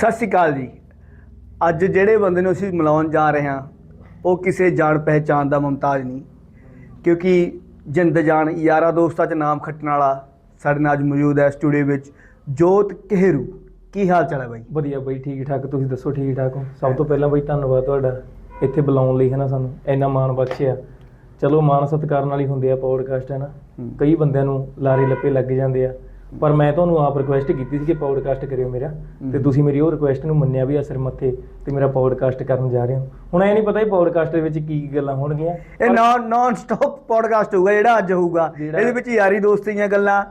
ਸਤਿ ਸ਼੍ਰੀ ਅਕਾਲ ਜੀ। ਅੱਜ ਜਿਹੜੇ ਬੰਦੇ ਨੂੰ ਅਸੀਂ ਮਿਲਾਉਣ ਜਾ ਰਹੇ ਹਾਂ ਉਹ ਕਿਸੇ ਜਾਣ ਪਹਿਚਾਣ ਦਾ ਮੁਮਤਾਜ ਨਹੀਂ। ਕਿਉਂਕਿ ਜਿੰਦ ਜਾਨ ਯਾਰਾ ਦੋਸਤਾਂ 'ਚ ਨਾਮ ਖੱਟਣ ਵਾਲਾ ਸਾਡੇ ਨਾਲ ਅੱਜ ਮੌਜੂਦ ਹੈ ਸਟੂਡੀਓ ਵਿੱਚ ਜੋਤ ਕਿਹਰੂ। ਕੀ ਹਾਲ ਚਾਲ ਹੈ ਬਾਈ? ਵਧੀਆ ਬਈ ਠੀਕ ਠਾਕ। ਤੁਸੀਂ ਦੱਸੋ ਠੀਕ ਠਾਕ ਹੋ? ਸਭ ਤੋਂ ਪਹਿਲਾਂ ਬਈ ਧੰਨਵਾਦ ਤੁਹਾਡਾ। ਇੱਥੇ ਬੁਲਾਉਣ ਲਈ ਹੈ ਨਾ ਸਾਨੂੰ। ਇੰਨਾ ਮਾਣ ਬਖਸ਼ਿਆ। ਚਲੋ ਮਾਣ ਸਤਿਕਾਰ ਨਾਲ ਹੀ ਹੁੰਦੇ ਆ ਪੌਡਕਾਸਟ ਹੈ ਨਾ। ਕਈ ਬੰਦਿਆਂ ਨੂੰ ਲਾਰੇ ਲੱਪੇ ਲੱਗ ਜਾਂਦੇ ਆ। ਪਰ ਮੈਂ ਤੁਹਾਨੂੰ ਆਪ ਰਿਕੁਐਸਟ ਕੀਤੀ ਸੀ ਕਿ ਪੌਡਕਾਸਟ ਕਰਿਓ ਮੇਰਾ ਤੇ। ਤੁਸੀਂ ਮੇਰੀ ਉਹ ਰਿਕੁਐਸਟ ਨੂੰ ਮੰਨਿਆ ਵੀ ਅਸਰ ਮੱਥੇ ਤੇ ਮੇਰਾ ਪੌਡਕਾਸਟ ਕਰਨ ਜਾ ਰਹੇ ਹੋ। ਹੁਣ ਐ ਨਹੀਂ ਪਤਾ ਇਹ ਪੌਡਕਾਸਟ ਦੇ ਵਿੱਚ ਕੀ ਕੀ ਗੱਲਾਂ ਹੋਣਗੀਆਂ। ਇਹ ਨਾਨ ਨਾਨ ਸਟਾਪ ਪੋਡਕਾਸਟ ਹੋਊਗਾ ਜਿਹੜਾ ਅੱਜ ਹੋਊਗਾ। ਇਹਦੇ ਵਿੱਚ ਯਾਰੀ ਦੋਸਤੀ ਦੀਆਂ ਗੱਲਾਂ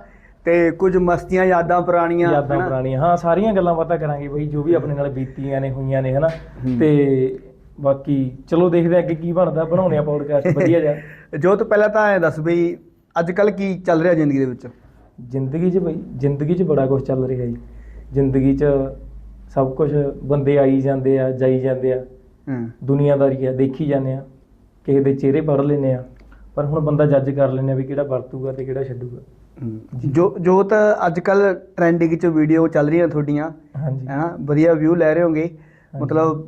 ਤੇ ਕੁਝ ਮਸਤੀਆਂ ਯਾਦਾਂ ਪੁਰਾਣੀਆਂ ਯਾਦਾਂ? ਪੁਰਾਣੀਆਂ ਹਾਂ ਸਾਰੀਆਂ ਗੱਲਾਂ ਬਾਤਾਂ ਕਰਾਂਗੇ ਬਈ ਜੋ ਵੀ ਆਪਣੇ ਨਾਲ ਬੀਤੀਆਂ ਨੇ ਹੋਈਆਂ ਨੇ ਹਨਾ। ਤੇ ਬਾਕੀ ਚਲੋ ਦੇਖਦੇ ਹਾਂ ਅੱਗੇ ਕੀ ਬਣਦਾ ਬਣਾਉਣੇ ਆ ਪੌਡਕਾਸਟ ਵਧੀਆ ਜਿਹਾ। ਜੋਤ ਪਹਿਲਾਂ ਤਾਂ ਐ ਦੱਸ ਬਈ ਅੱਜ ਕੱਲ ਕੀ ਚੱਲ ਰਿਹਾ ਜ਼ਿੰਦਗੀ ਦੇ ਵਿੱਚ? ਜ਼ਿੰਦਗੀ 'ਚ ਬਈ ਜ਼ਿੰਦਗੀ 'ਚ ਬੜਾ ਕੁਝ ਚੱਲ ਰਿਹਾ ਜੀ। ਜ਼ਿੰਦਗੀ 'ਚ ਸਭ ਕੁਝ ਬੰਦੇ ਆਈ ਜਾਂਦੇ ਆ ਜਾਈ ਜਾਂਦੇ ਆ। ਹਾਂ। ਦੁਨੀਆਦਾਰੀ ਆ ਦੇਖੀ ਜਾਂਦੇ ਆ। ਕਿਸੇ ਦੇ ਚਿਹਰੇ ਪੜ੍ਹ ਲੈਨੇ ਆ। ਪਰ ਹੁਣ ਬੰਦਾ ਜੱਜ ਕਰ ਲੈਨੇ ਆ ਵੀ ਕਿਹੜਾ ਵਰਤੂਗਾ ਤੇ ਕਿਹੜਾ ਛੱਡੂਗਾ। ਜੋ। ਜੋਤ ਅੱਜ ਕੱਲ ਟ੍ਰੈਂਡਿੰਗ ਚ ਵੀਡੀਓ ਚੱਲ ਰਹੀਆਂ ਤੁਹਾਡੀਆਂ ਹਾਂਜੀ। ਹੈਨਾ? ਵਧੀਆ ਵਿਊ ਲੈ ਰਹੇ ਹੋਗੇ। ਮਤਲਬ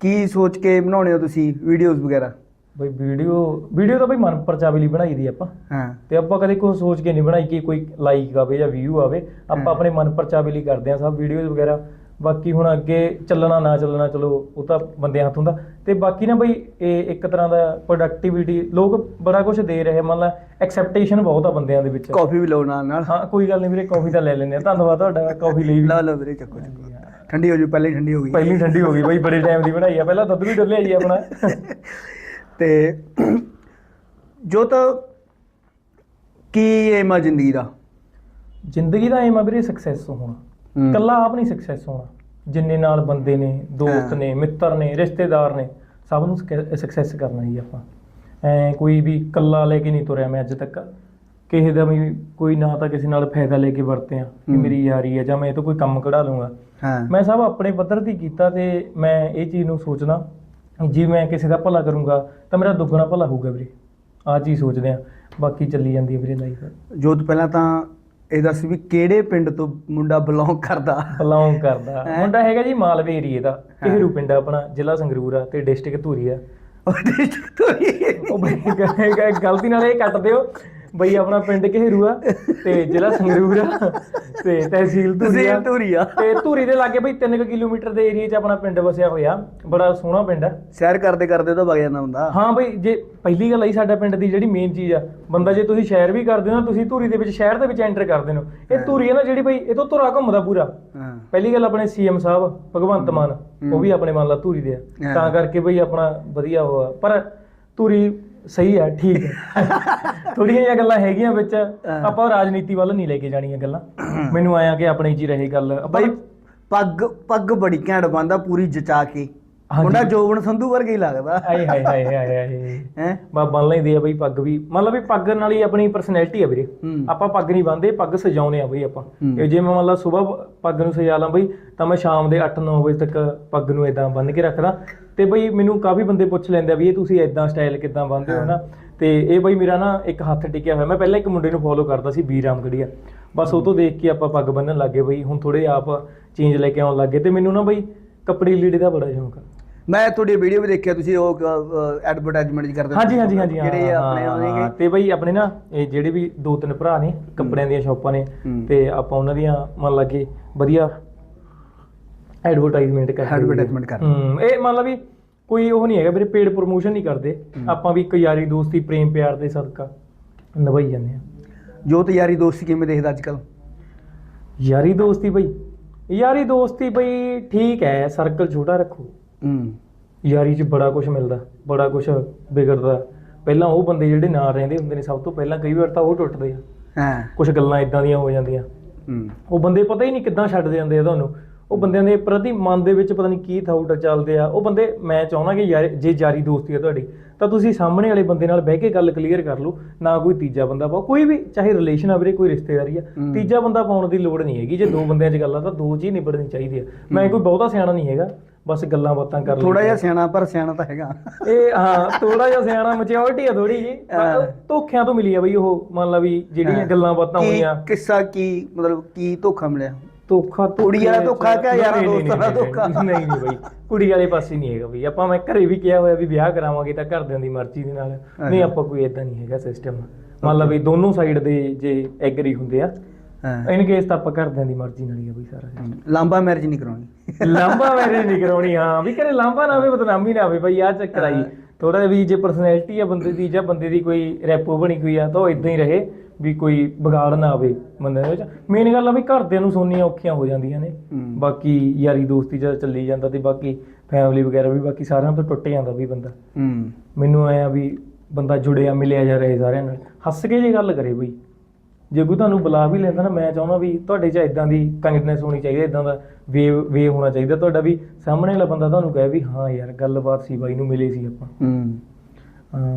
ਕੀ ਸੋਚ ਕੇ ਬਣਾਉਣੇ ਹੋ ਤੁਸੀਂ ਵੀਡੀਓਜ਼ ਵਗੈਰਾ? ਬਈ ਵੀਡੀਓ ਵੀਡੀਓ ਤਾਂ ਬਈ ਮਨ ਪਰਚਾਵੇ ਲਈ ਬਣਾਈ ਦੀ ਆਪਾਂ। ਹਾਂ। ਤੇ ਆਪਾਂ ਕਦੇ ਕੋਈ ਸੋਚ ਕੇ ਨਹੀਂ ਬਣਾਈ ਕਿ ਕੋਈ ਲਾਈਕ ਆਵੇ ਜਾਂ ਵਿਊ ਆਵੇ। ਆਪਾਂ ਆਪਣੇ ਮਨ ਪਰਚਾਵੇ ਲਈ ਕਰਦੇ ਆ ਸਭ ਵੀਡੀਓਜ਼ ਵਗੈਰਾ। ਬਾਕੀ ਹੁਣ ਅੱਗੇ ਚੱਲਣਾ ਨਾ ਚੱਲਣਾ ਚਲੋ ਉਹ ਤਾਂ ਬੰਦੇ ਹੱਥ ਹੁੰਦਾ। ਤੇ ਬਾਕੀ ਨਾ ਬਈ ਇਹ ਇੱਕ ਤਰ੍ਹਾਂ ਦਾ ਪ੍ਰੋਡਕਟਿਵਿਟੀ ਲੋਕ ਬੜਾ ਕੁਝ ਦੇ ਰਹੇ ਮੰਨ ਲਾ ਐਕਸੈਪਟੇਸ਼ਨ ਬਹੁਤ ਆ ਬੰਦਿਆਂ ਦੇ ਵਿੱਚ। ਕਾਫੀ ਵੀ ਲਓ ਨਾਲ ਨਾਲ। ਹਾਂ ਕੋਈ ਗੱਲ ਨਹੀਂ ਵੀਰੇ ਕਾਫੀ ਤਾਂ ਲੈ ਲੈਂਦੇ ਆ ਧੰਨਵਾਦ ਤੁਹਾਡਾ ਕਾਫੀ ਲਈ ਵੀ। ਲਾ ਲਓ ਵੀਰੇ ਚੱਕੋ ਚੱਕੋ। ਠੰਡੀ ਹੋ ਜੂ ਪਹਿਲੇ ਠੰਡੀ ਹੋ ਗਈ। ਪਹਿਲੀ ਠੰਡੀ ਹੋ ਗਈ ਬਈ ਬੜੇ ਟਾਈਮ ਦੀ ਬਣਾਈ ਆ। ਪਹਿਲਾਂ ਦੁੱਧ ਵੀ ਡੁੱਲਿਆ ਜੀ ਆਪਣਾ। ਤੇ ਜੋ ਤਾਂ ਕੀ ਏਮ ਆ ਜ਼ਿੰਦਗੀ ਦਾ? ਜ਼ਿੰਦਗੀ ਦਾ ਏਮ ਆ ਵੀਰੇ ਸਕਸੈਸ ਹੋਣਾ। ਕੱਲਾ ਆਪ ਨਹੀਂ ਸਕਸੈਸ ਹੋਣਾ। ਜਿੰਨੇ ਨਾਲ ਬੰਦੇ ਨੇ ਦੋਸਤ। ਨੇ ਮਿੱਤਰ ਨੇ ਰਿਸ਼ਤੇਦਾਰ ਨੇ ਸਭ ਨੂੰ ਸਕਸੈਸ ਕਰਨਾ ਹੀ ਆਪਾਂ। ਐ ਕੋਈ ਵੀ ਕੱਲਾ ਲੈ ਕੇ ਨਹੀਂ ਤੁਰਿਆ ਮੈਂ ਅੱਜ ਤੱਕ। ਕਿਸੇ ਦਾ ਵੀ ਕੋਈ ਨਾ ਤਾਂ ਕਿਸੇ ਨਾਲ ਫਾਇਦਾ ਲੈ ਕੇ ਵਰਤਿਆ ਕਿ। ਮੇਰੀ ਯਾਰੀ ਹੈ ਜਾਂ ਮੈਂ ਇਹ ਤੋਂ ਕੋਈ ਕੰਮ ਕਢਾ ਲੂੰਗਾ ਹਾਂ। ਮੈਂ ਸਭ ਆਪਣੇ ਪੱਧਰ ਤੇ ਕੀਤਾ ਤੇ ਮੈਂ ਇਹ ਚੀਜ਼ ਨੂੰ ਸੋਚਣਾ ਜੇ ਮੈਂ ਕਿਸੇ ਦਾ ਭਲਾ ਕਰੂੰਗਾ ਤਾਂ ਮੇਰਾ ਦੁੱਗਣਾ ਭਲਾ ਹੋਊਗਾ ਵੀਰੇ। ਆਹ ਚੀਜ਼ ਸੋਚਦੇ ਆ। ਬਾਕੀ ਚੱਲੀ ਜਾਂਦੀ ਹੈ ਵੀਰੇ ਲਾਈਫ ਜੋਤ ਪਹਿਲਾਂ ਤਾਂ ਇਹ ਦੱਸ ਵੀ ਕਿਹੜੇ ਪਿੰਡ ਤੋਂ ਮੁੰਡਾ ਬਿਲੋਂਗ ਕਰਦਾ? ਬਿਲੋਂਗ ਕਰਦਾ। ਹੈਂ? ਮੁੰਡਾ ਹੈਗਾ ਜੀ ਮਾਲਵੇ ਏਰੀਏ ਦਾ। ਹਾਂ। ਕਿਹਰੂ ਪਿੰਡ ਆ ਆਪਣਾ ਜ਼ਿਲ੍ਹਾ ਸੰਗਰੂਰ ਆ ਤੇ ਡਿਸਟ੍ਰਿਕਟ ਧੂਰੀ ਆ। ਉਹ district ਤੋਂ ਹੀ ਉਹ ਬਈ ਕਹੇਗਾ ਗਲਤੀ ਨਾਲ ਇਹ ਕੱਟ ਦਿਓ। ਬਈ ਆਪਣਾ ਪਿੰਡ ਘੇਰੂ ਆ ਤੇ ਜ਼ਿਲ੍ਹਾ ਸੰਗਰੂਰ ਆ ਤੇ ਤਹਿਸੀਲ ਧੂਰੀ ਆ। ਤਹਿਸੀਲ ਧੂਰੀ ਆ। ਤੇ ਧੂਰੀ ਦੇ ਲਾਗੇ ਬਈ 3 ਕਿਲੋਮੀਟਰ ਦੇ ਏਰੀਏ 'ਚ ਆਪਣਾ ਪਿੰਡ ਵਸਿਆ ਹੋਇਆ। ਬੜਾ ਸੋਹਣਾ ਪਿੰਡ ਆ। ਸੈਰ ਕਰਦੇ ਕਰਦੇ ਤਾਂ ਵਗ ਜਾਂਦਾ ਹੁੰਦਾ। ਹਾਂ ਬਈ ਜੇ ਪਹਿਲੀ ਗੱਲ ਆਈ ਸਾਡਾ ਪਿੰਡ ਦੀ ਜਿਹੜੀ ਮੇਨ ਚੀਜ਼ ਆ ਬੰਦਾ ਜੇ ਤੁਸੀਂ ਸ਼ਹਿਰ ਵੀ ਕਰਦੇ ਹੋ ਨਾ ਤੁਸੀਂ ਧੂਰੀ ਦੇ ਵਿੱਚ ਸ਼ਹਿਰ ਦੇ ਵਿੱਚ ਐਂਟਰ ਕਰਦੇ ਹੋ ਇਹ। ਧੂਰੀ ਹੈ ਨਾ ਜਿਹੜੀ ਬਈ ਇਹ ਤੋਂ ਧੁਰਾ ਘੁੰਮਦਾ ਪੂਰਾ। ਹਾਂ। ਪਹਿਲੀ ਗੱਲ ਆਪਣੇ ਸੀਐਮ ਸਾਹਿਬ ਭਗਵੰਤ ਮਾਨ। ਉਹ ਵੀ ਆਪਣੇ ਮੰਨ ਲਾ ਧੂਰੀ ਦੇ ਆ। ਹਾਂ। ਤਾਂ ਕਰਕੇ ਬਈ ਆਪਣਾ ਵਧੀਆ ਹੋਆ ਪਰ ਧੂਰੀ ਸਹੀ ਹੈ ਠੀਕ ਹੈ ਥੋੜੀਆਂ ਜਿਹੀਆਂ ਗੱਲਾਂ ਹੈਗੀਆਂ ਵਿੱਚ। ਆਪਾਂ ਰਾਜਨੀਤੀ ਵੱਲ ਨਹੀਂ ਲੈ ਕੇ ਜਾਣੀਆਂ ਗੱਲਾਂ ਮੈਨੂੰ ਆਇਆ ਕਿ ਆਪਣੇ 'ਚ ਹੀ ਰਹੇ ਗੱਲ ਬਈ ਪੱਗ ਪੱਗ ਬੜੀ ਘੈਂਟ ਬੰਦਾ ਪੂਰੀ ਜਚਾ ਕੇ। ਮੁੰਡਾ ਜੋਬਨ ਸੰਧੂ ਵਰਗਾ ਹੀ ਲੱਗਦਾ। ਆਏ ਹਾਏ ਹਾਏ ਹਾਏ ਹਾਏ। ਹੈ? ਬਾ ਬੰਨ ਲੈਂਦੇ ਆ ਬਈ ਪੱਗ ਵੀ। ਮੰਨ ਲਾ ਵੀ ਪੱਗ ਨਾਲ ਹੀ ਆਪਣੀ ਪਰਸਨੈਲਿਟੀ ਆ ਵੀਰੇ। ਆਪਾਂ ਪੱਗ ਨਹੀਂ ਬੰਨਦੇ ਪੱਗ ਸਜਾਉਨੇ ਆ ਬਈ ਆਪਾਂ। ਇਹ ਜੇ ਮੈਂ ਮੰਨ ਲਾ ਸਵੇਰ ਪੱਗ ਨੂੰ ਸਜਾ ਲਾਂ ਬਈ ਤਾਂ ਮੈਂ ਸ਼ਾਮ ਦੇ 8-9 ਵਜੇ ਤੱਕ ਪੱਗ ਨੂੰ ਇਦਾਂ ਬੰਨ ਕੇ ਰੱਖਦਾ। ਤੇ ਬਈ ਮੈਨੂੰ ਕਾਫੀ ਬੰਦੇ ਪੁੱਛ ਲੈਂਦੇ ਆ ਵੀ ਇਹ ਤੁਸੀਂ ਇਦਾਂ ਸਟਾਈਲ ਕਿਦਾਂ ਬੰਨਦੇ ਹੋ ਨਾ। ਤੇ ਇਹ ਬਈ ਮੇਰਾ ਨਾ ਇੱਕ ਹੱਥ ਟਿਕਿਆ ਹੋਇਆ। ਮੈਂ ਪਹਿਲਾਂ ਇੱਕ ਮੁੰਡੇ ਨੂੰ ਫੋਲੋ ਕਰਦਾ ਸੀ ਬੀ ਰਾਮਗੜੀਆ। ਬਸ ਉਹ ਤੋਂ ਦੇਖ ਕੇ ਆਪਾਂ ਪੱਗ ਬੰਨਣ ਲੱਗੇ ਬਈ। ਹੁਣ ਥੋੜੇ ਆਪ ਚੇਂਜ ਲੈ ਕੇ ਆਉਣ ਲੱਗੇ ਤੇ ਮੈਨੂੰ ਨਾ ਬਈ ਕੱਪੜੇ ਲੀੜੇ ਦਾ ਬੜਾ ਸ਼ੌਂਕ ਆ। ਮੈਂ ਤੁਹਾਡੀ ਵੀਡੀਓ ਵੀ ਦੇਖਿਆ ਤੁਸੀਂ ਉਹ ਐਡਵਰਟਾਈਜ਼ਮੈਂਟ ਜੀ ਕਰਦੇ ਹਾਂਜੀ ਹਾਂਜੀ ਹਾਂਜੀ ਜਿਹੜੇ ਆਪਣੇ ਹਾਂ, ਤੇ ਬਈ ਆਪਣੇ ਨਾ ਇਹ ਜਿਹੜੇ ਵੀ ਦੋ ਤਿੰਨ ਭਰਾ ਨੇ ਕੱਪੜਿਆਂ ਦੀਆਂ ਸ਼ਾਪਾਂ ਨੇ। ਤੇ ਆਪਾਂ ਉਹਨਾਂ ਦੀਆਂ ਮੰਨ ਲਾ ਕਿ ਵਧੀਆ ਐਡਵਰਟਾਈਜ਼ਮੈਂਟ ਕਰਦੇ Advertisement ਕਰਦੇ। ਇਹ ਮੰਨ ਲਾ ਵੀ ਕੋਈ ਉਹ ਨਹੀਂ ਹੈਗਾ ਵੀਰੇ ਪੇਡ ਪ੍ਰੋਮੋਸ਼ਨ ਨਹੀਂ ਕਰਦੇ। ਆਪਾਂ ਵੀ ਇੱਕ ਯਾਰੀ ਦੋਸਤੀ ਪ੍ਰੇਮ ਪਿਆਰ ਦੇ ਸਦਕਾ ਨਿਭਾਈ ਜਾਂਦੇ ਆ ਜੋਤ ਯਾਰੀ ਦੋਸਤੀ ਕਿਵੇਂ ਦੇਖਦਾ ਅੱਜ ਕੱਲ ਯਾਰੀ ਦੋਸਤੀ ਬਈ ਯਾਰੀ ਦੋਸਤੀ ਬਈ ਠੀਕ ਹੈ ਸਰਕਲ ਛੋਟਾ ਰੱਖੋ। ਹੂੰ। ਯਾਰੀ 'ਚ ਬੜਾ ਕੁਝ ਮਿਲਦਾ ਬੜਾ ਕੁਝ ਵਿਗੜਦਾ। ਪਹਿਲਾਂ ਉਹ ਬੰਦੇ ਜਿਹੜੇ ਨਾਲ ਰਹਿੰਦੇ ਹੁੰਦੇ ਨੇ ਸਭ ਤੋਂ ਪਹਿਲਾਂ ਕਈ ਵਾਰ ਤਾਂ ਉਹ ਟੁੱਟਦੇ ਆ। ਹਾਂ। ਕੁਝ ਗੱਲਾਂ ਇਦਾਂ ਦੀਆਂ ਹੋ ਜਾਂਦੀਆਂ। ਹੂੰ। ਉਹ ਬੰਦੇ ਪਤਾ ਹੀ ਨਹੀਂ ਕਿੱਦਾਂ ਛੱਡ ਜਾਂਦੇ ਆ ਤੁਹਾਨੂੰ। ਉਹ ਬੰਦਿਆਂ ਦੇ ਪ੍ਰਤੀ ਮਨ ਦੇ ਵਿੱਚ ਪਤਾ ਨਹੀਂ ਕੀ ਥਾਊਟ ਚੱਲਦੇ ਆ। ਉਹ ਬੰਦੇ ਮੈਂ ਚਾਹੁੰਦਾ ਕਿ ਯਾਰ ਜੇ ਜਾਰੀ ਦੋਸਤੀ ਆ ਤੁਹਾਡੀ ਤਾਂ ਤੁਸੀਂ ਸਾਹਮਣੇ ਵਾਲੇ ਬੰਦੇ ਨਾਲ ਬਹਿ ਕੇ ਗੱਲ ਕਲੀਅਰ ਕਰ ਲਓ। ਨਾ ਕੋਈ ਤੀਜਾ ਬੰਦਾ ਪਾਓ ਕੋਈ ਵੀ ਚਾਹੇ ਰਿਲੇਸ਼ਨ ਆ ਵੀਰੇ ਕੋਈ ਰਿਸ਼ਤੇਦਾਰੀ ਆ। ਤੀਜਾ ਬੰਦਾ ਪਾਉਣ ਦੀ ਲੋੜ ਨਹੀਂ ਹੈਗੀ। ਜੇ ਦੋ ਬੰਦਿਆਂ 'ਚ ਗੱਲ ਆ ਤਾਂ ਦੋ 'ਚ ਹੀ ਨਿਬੜਨੀ ਚਾਹੀਦੀ ਆ। ਮੈਂ ਕੋਈ ਬਹੁਤਾ ਸਿਆਣਾ ਨਹੀਂ ਹੈਗਾ। ਬਸ ਗੱਲਾਂ ਬਾਤਾਂ ਕਰ ਥੋੜਾ ਲਈਆਂ। ਜਿਹਾ ਸਿਆਣਾ ਪਰ ਸਿਆਣਾ ਤਾਂ ਹੈਗਾ ਇਹ ਹਾਂ ਥੋੜਾ ਜਿਹਾ ਸਿਆਣਾ ਮੈਚਿਓਰਿਟੀ ਆ ਥੋੜੀ ਜੀ। ਧੋਖਿਆਂ ਤੋਂ ਮਿਲੀ ਆ ਬਈ ਉਹ ਮੰਨ ਲਾ ਵੀ ਜਿਹੜੀਆਂ। ਗੱਲਾਂ ਬਾਤਾਂ ਕੀ ਹੋਈਆਂ ਕਿੱਸਾ ਕੀ ਮਤਲਬ ਕੀ ਧੋਖਾ ਮਿਲਿਆ ਧੋਖਾ ਕੁੜੀ ਵਾਲਾ ਧੋਖੇ ਧੋਖਾ ਚ- ਕਿ ਯਾਰਾਂ ਦੋਸਤਾਂ ਦਾ ਧੋਖਾ? ਨਹੀਂ ਨਹੀਂ ਬਈ ਕੁੜੀ ਵਾਲੇ ਪਾਸੇ ਨਹੀਂ ਹੈਗਾ ਬਈ ਆਪਾਂ ਮੈਂ ਘਰੇ ਵੀ ਕਿਹਾ ਹੋਇਆ ਵੀ ਵਿਆਹ ਕਰਾਵਾਂਗੇ ਤਾਂ ਘਰਦਿਆਂ ਦੀ ਮਰਜ਼ੀ ਦੇ ਨਾਲ ਨਹੀਂ ਆਪਾਂ ਕੋਈ ਇਦਾਂ ਨਹੀਂ ਹੈਗਾ ਸਿਸਟਮ ਮੰਨ ਲਾ ਵੀ ਦੋਨੋਂ ਸਾਈਡ ਦੇ ਜੇ ਐਗਰੀ ਹੁੰਦੇ ਆ ਹਾਂ। ਇਨ ਕੇਸ ਤਾਂ ਆਪਾਂ ਘਰਦਿਆਂ ਦੀ ਮਰਜ਼ੀ ਨਾਲ ਹੀ ਆ ਬਈ ਸਾਰਾ system। ਲਾਂਬਾ ਮੈਰਿਜ ਨਹੀਂ ਕਰਾਉਣੀ। ਲਾਂਬਾ ਮੈਰਿਜ ਨਹੀਂ ਕਰਾਉਣੀ ਹਾਂ ਵੀ ਘਰੇ ਲਾਂਬਾ ਨਾ ਹੋਵੇ ਬਦਨਾਮੀ ਨਾ ਹੋਵੇ ਬਈ ਆ ਚੱਕਰ ਆਈ ਥੋੜਾ ਵੀ ਜੇ ਪਰਸਨੈਲਿਟੀ ਆ ਬੰਦੇ ਦੀ ਜਾਂ ਬੰਦੇ ਦੀ ਕੋਈ ਰੈਪੋ ਬਣੀ ਹੋਈ ਆ ਤਾਂ ਉਹ ਇਦਾਂ ਹੀ ਰਹੇ ਵੀ ਕੋਈ ਵਿਗਾੜ ਨਾ ਆਵੇ ਬੰਦੇ ਦੇ ਵਿੱਚ। ਮੇਨ ਗੱਲ ਆ ਵੀ ਘਰਦਿਆਂ ਨੂੰ ਸੁਣਨੀਆਂ ਔਖੀਆਂ ਹੋ ਜਾਂਦੀਆਂ ਨੇ। ਹੂੰ। ਬਾਕੀ ਯਾਰੀ ਦੋਸਤੀ ਜਦ ਚੱਲੀ ਜਾਂਦਾ ਤੇ ਬਾਕੀ ਫੈਮਿਲੀ ਵਗੈਰਾ ਵੀ ਬਾਕੀ ਸਾਰਿਆਂ ਤੋਂ ਟੁੱਟ ਜਾਂਦਾ ਵੀ ਬੰਦਾ। ਹੂੰ ਮੈਨੂੰ ਆਇਆ ਵੀ ਬੰਦਾ ਜੁੜਿਆ ਮਿਲਿਆ ਜਾ ਰਹੇ ਸਾਰਿਆਂ ਨਾਲ। ਹੱਸ ਕੇ ਜੇ ਗੱਲ ਕਰੇ ਬਈ। ਜੇ ਕੋਈ ਤੁਹਾਨੂੰ ਬੁਲਾ ਵੀ ਲੈਂਦਾ ਨਾ ਮੈਂ ਚਾਹੁੰਦਾ ਵੀ ਤੁਹਾਡੇ 'ਚ ਇਦਾਂ ਦੀ ਕਾਈਂਡਨੈਸ ਹੋਣੀ ਚਾਹੀਦੀ ਇਦਾਂ ਦਾ ਵੇ ਵੇ ਹੋਣਾ ਚਾਹੀਦਾ ਤੁਹਾਡਾ ਵੀ। ਸਾਹਮਣੇ ਵਾਲਾ ਬੰਦਾ ਤੁਹਾਨੂੰ ਕਹੇ ਵੀ ਹਾਂ ਯਾਰ ਗੱਲਬਾਤ ਸੀ ਬਾਈ ਨੂੰ ਮਿਲੇ ਸੀ ਆਪਾਂ। ਹੂੰ।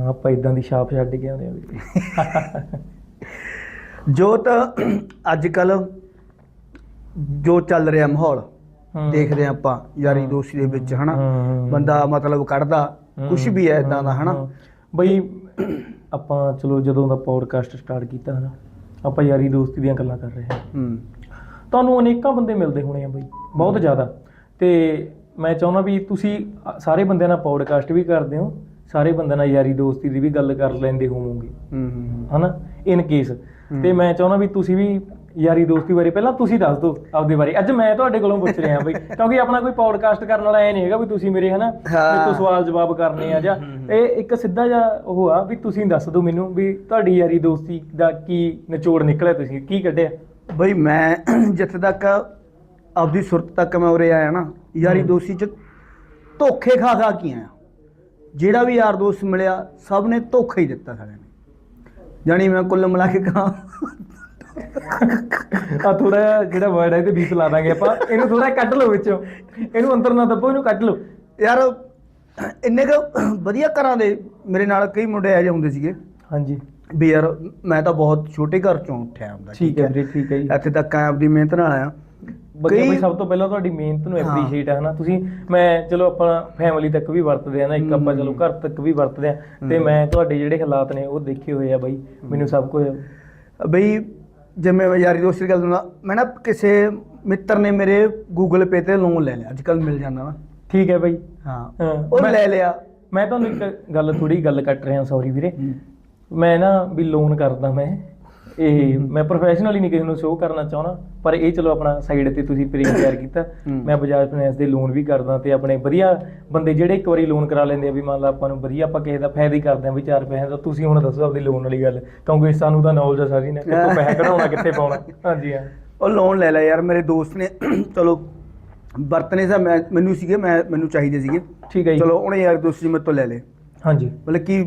ਆਪਾਂ ਇਦਾਂ ਦੀ ਛਾਪ ਛੱਡ ਕੇ ਆਉਂਦੇ ਆ ਵੀ। ਜੋ ਤਾਂ ਅੱਜ ਕੱਲ ਜੋ ਚੱਲ ਰਿਹਾ ਮਾਹੌਲ। ਦੇਖਦੇ ਆਪਾਂ ਯਾਰੀ ਦੋਸਤੀ ਦੇ ਵਿੱਚ ਹਨਾ। ਬੰਦਾ ਮਤਲਬ ਕੱਢਦਾ ਕੁਝ ਵੀ ਹੈ ਇਦਾਂ ਦਾ ਹਨਾ। ਬਈ ਆਪਾਂ ਚਲੋ ਜਦੋਂ ਦਾ ਪੌਡਕਾਸਟ ਸਟਾਰਟ ਕੀਤਾ ਨਾ ਆਪਾਂ ਯਾਰੀ ਦੋਸਤੀ ਦੀਆਂ ਗੱਲਾਂ ਕਰ ਰਹੇ ਹਾਂ। ਹੂੰ। ਤੁਹਾਨੂੰ ਅਨੇਕਾਂ ਬੰਦੇ ਮਿਲਦੇ ਹੋਣੇ ਆ ਬਈ ਬਹੁਤ ਜ਼ਿਆਦਾ। ਤੇ ਮੈਂ ਚਾਹੁੰਦਾ ਵੀ ਤੁਸੀਂ ਸਾਰੇ ਬੰਦਿਆਂ ਨਾਲ ਪੌਡਕਾਸਟ ਵੀ ਕਰਦੇ ਹੋ ਸਾਰੇ ਬੰਦਿਆਂ ਨਾਲ ਯਾਰੀ ਦੋਸਤੀ ਦੀ ਵੀ ਗੱਲ ਕਰ ਲੈਂਦੇ ਹੋਵੋਗੇ। ਹੂੰ ਹੂੰ ਹਨਾ? ਇਨ ਕੇਸ ਤੇ ਮੈਂ ਚਾਹੁੰਦਾ ਵੀ ਤੁਸੀਂ ਵੀ ਯਾਰੀ ਦੋਸਤੀ ਬਾਰੇ ਪਹਿਲਾਂ ਤੁਸੀਂ ਦੱਸ ਦਿਓ ਆਪਦੇ ਬਾਰੇ ਅੱਜ ਮੈਂ ਤੁਹਾਡੇ ਕੋਲੋਂ ਪੁੱਛ ਰਿਹਾ ਬਈ ਕਿਉਂਕਿ ਆਪਣਾ ਕੋਈ ਪੌਡਕਾਸਟ ਕਰਨ ਵਾਲਾ ਐ ਨਹੀਂ ਹੈਗਾ ਵੀ ਤੁਸੀਂ ਮੇਰੇ ਹਨਾ ਮੇਰੇ ਤੋਂ ਸਵਾਲ ਜਵਾਬ ਕਰਨੇ ਆ ਜਾਂ ਇਹ ਇੱਕ ਸਿੱਧਾ ਜਿਹਾ ਉਹ ਆ ਵੀ ਤੁਸੀਂ ਦੱਸ ਦਿਓ ਮੈਨੂੰ ਵੀ ਤੁਹਾਡੀ ਯਾਰੀ ਦੋਸਤੀ ਦਾ ਕੀ ਨਿਚੋੜ ਨਿਕਲਿਆ ਤੁਸੀਂ ਕੀ ਕੱਢਿਆ? ਬਈ ਮੈਂ ਜਿੱਥੇ ਤੱਕ ਆਪਦੀ ਸੁਰਤ ਤੱਕ ਮੈਂ ਉਰੇ ਆਇਆ ਨਾ ਯਾਰੀ ਦੋਸਤੀ ਚ ਧੋਖੇ ਖਾ ਖਾ ਕੇ ਆਇਆ। ਜਿਹੜਾ ਵੀ ਯਾਰ ਦੋਸਤ ਮਿਲਿਆ ਸਭ ਨੇ ਧੋਖਾ ਹੀ ਦਿੱਤਾ ਸਾਰਿਆਂ ਨੇ। ਜਾਣੀ ਮੈਂ ਕੁੱਲ ਮਿਲਾ ਕੇ ਕਹਾਂ? ਆ ਥੋੜਾ ਜਿਹੜਾ ਵਰਡ ਹੈ ਤੇ ਬੀਪ ਲਾ ਦਾਂਗੇ ਆਪਾਂ। ਇਹਨੂੰ ਥੋੜਾ ਕੱਢ ਲਓ ਵਿੱਚੋਂ। ਇਹਨੂੰ ਅੰਦਰ ਨਾ ਦੱਬੋ ਇਹਨੂੰ ਕੱਢ ਲਓ। ਯਾਰ ਇੰਨੇ ਕੁ ਵਧੀਆ ਘਰਾਂ ਦੇ ਮੇਰੇ ਨਾਲ ਕਈ ਮੁੰਡੇ ਇਹੋ ਜਿਹੇ ਹੁੰਦੇ ਸੀਗੇ। ਹਾਂਜੀ। ਵੀ ਯਾਰ ਮੈਂ ਤਾਂ ਬਹੁਤ ਛੋਟੇ ਘਰ ਚੋਂ ਉੱਠਿਆ ਹੁੰਦਾ ਠੀਕ ਹੈ ਠੀਕ ਹੈ ਜੀ। ਇੱਥੇ ਤੱਕ ਆਇਆ ਆਪਦੀ ਮਿਹਨਤ ਨਾਲ ਆਇਆ। ਬੱਚੇ ਬਈ ਸਭ ਤੋਂ ਪਹਿਲਾਂ ਤੁਹਾਡੀ ਮਿਹਨਤ ਨੂੰ। ਐਪਰੀਸ਼ੀਏਟ ਹੈ ਹਨਾ? ਤੁਸੀਂ ਮੈਂ ਚਲੋ ਆਪਣਾ ਫੈਮਿਲੀ ਤੱਕ ਵੀ ਵਰਤਦੇ ਆ ਨਾ ਇੱਕ ਆਪਾਂ ਚਲੋ ਘਰ ਤੱਕ ਵੀ ਵਰਤਦੇ ਆ। ਤੇ ਮੈਂ ਤੁਹਾਡੇ ਜਿਹੜੇ ਹਾਲਾਤ ਨੇ ਉਹ ਦੇਖੇ ਹੋਏ ਆ ਬਾਈ। ਮੈਨੂੰ ਸਭ ਕੁਝ ਬਈ ਜਿਵੇਂ ਮੈਂ ਯਾਰੀ ਦੋਸਤੀ ਗੱਲ ਸੁਣਾ ਮੈਂ ਨਾ ਕਿਸੇ ਮਿੱਤਰ ਨੇ ਮੇਰੇ ਗੂਗਲ ਪੇ ਤੇ ਲੋਨ ਲੈ ਲਿਆ ਅੱਜ ਕੱਲ ਮਿਲ ਜਾਂਦਾ ਨਾ। ਠੀਕ ਹੈ ਬਾਈ। ਹਾਂ ਉਹ ਲੈ ਲਿਆ। ਮੈਂ ਤੁਹਾਨੂੰ ਇੱਕ ਗੱਲ ਥੋੜੀ ਗੱਲ ਕੱਟ ਰਿਹਾ ਸੌਰੀ ਵੀਰੇ। ਮੈਂ ਨਾ ਵੀ ਲੋਨ ਕਰਦਾ ਮੈਂ। ਇਹ ਮੈਂ ਪ੍ਰੋਫੈਸ਼ਨਲੀ ਨਹੀਂ ਕਿਸੇ ਨੂੰ ਸ਼ੋਅ ਕਰਨਾ ਚਾਹੁੰਦਾ ਪਰ ਇਹ ਚਲੋ ਆਪਣਾ ਸਾਈਡ ਤੇ ਤੁਸੀਂ ਪ੍ਰੀ ਤਿਆਰ ਕੀਤਾ। ਮੈਂ ਬਜਾਜ ਫਾਈਨੈਂਸ ਦੇ ਲੋਨ ਵੀ ਕਰਦਾ ਤੇ ਆਪਣੇ ਵਧੀਆ ਬੰਦੇ ਜਿਹੜੇ ਇੱਕ ਵਾਰੀ ਲੋਨ ਕਰਾ ਲੈਂਦੇ ਆ ਵੀ ਮੰਨ ਲਾ ਆਪਾਂ ਨੂੰ ਵਧੀਆ ਆਪਾਂ ਕਿਸੇ ਦਾ ਫਾਇਦਾ ਹੀ ਕਰਦੇ ਆ ਵੀ ਚਾਰ ਪੈਸੇ ਦਾ ਤੁਸੀਂ ਹੁਣ ਦੱਸੋ ਆਪਦੀ ਲੋਨ ਵਾਲੀ ਗੱਲ ਕਿਉਂਕਿ ਸਾਨੂੰ ਤਾਂ ਨੌਲੇਜ ਆ ਸਾਰੀ ਨੇ ਕਿੱਥੋਂ ਪੈਸੇ ਕਢਾਉਣਾ ਕਿੱਥੇ ਪਾਉਣਾ। ਹਾਂਜੀ ਹਾਂ। ਉਹ ਲੋਨ ਲੈ ਲਿਆ ਯਾਰ ਮੇਰੇ ਦੋਸਤ ਨੇ ਚਲੋ ਵਰਤਨੇ ਸਾ ਮੈਨੂੰ ਸੀਗੇ ਮੈਂ ਮੈਨੂੰ ਚਾਹੀਦੇ ਸੀਗੇ। ਠੀਕ ਹੈ ਜੀ। ਚਲੋ ਉਹਨੇ ਯਾਰ ਦੋਸਤ ਜੀ ਮੇਰੇ ਤੋਂ ਲੈ ਲਏ। ਹਾਂਜੀ। ਮਤਲਬ ਕਿ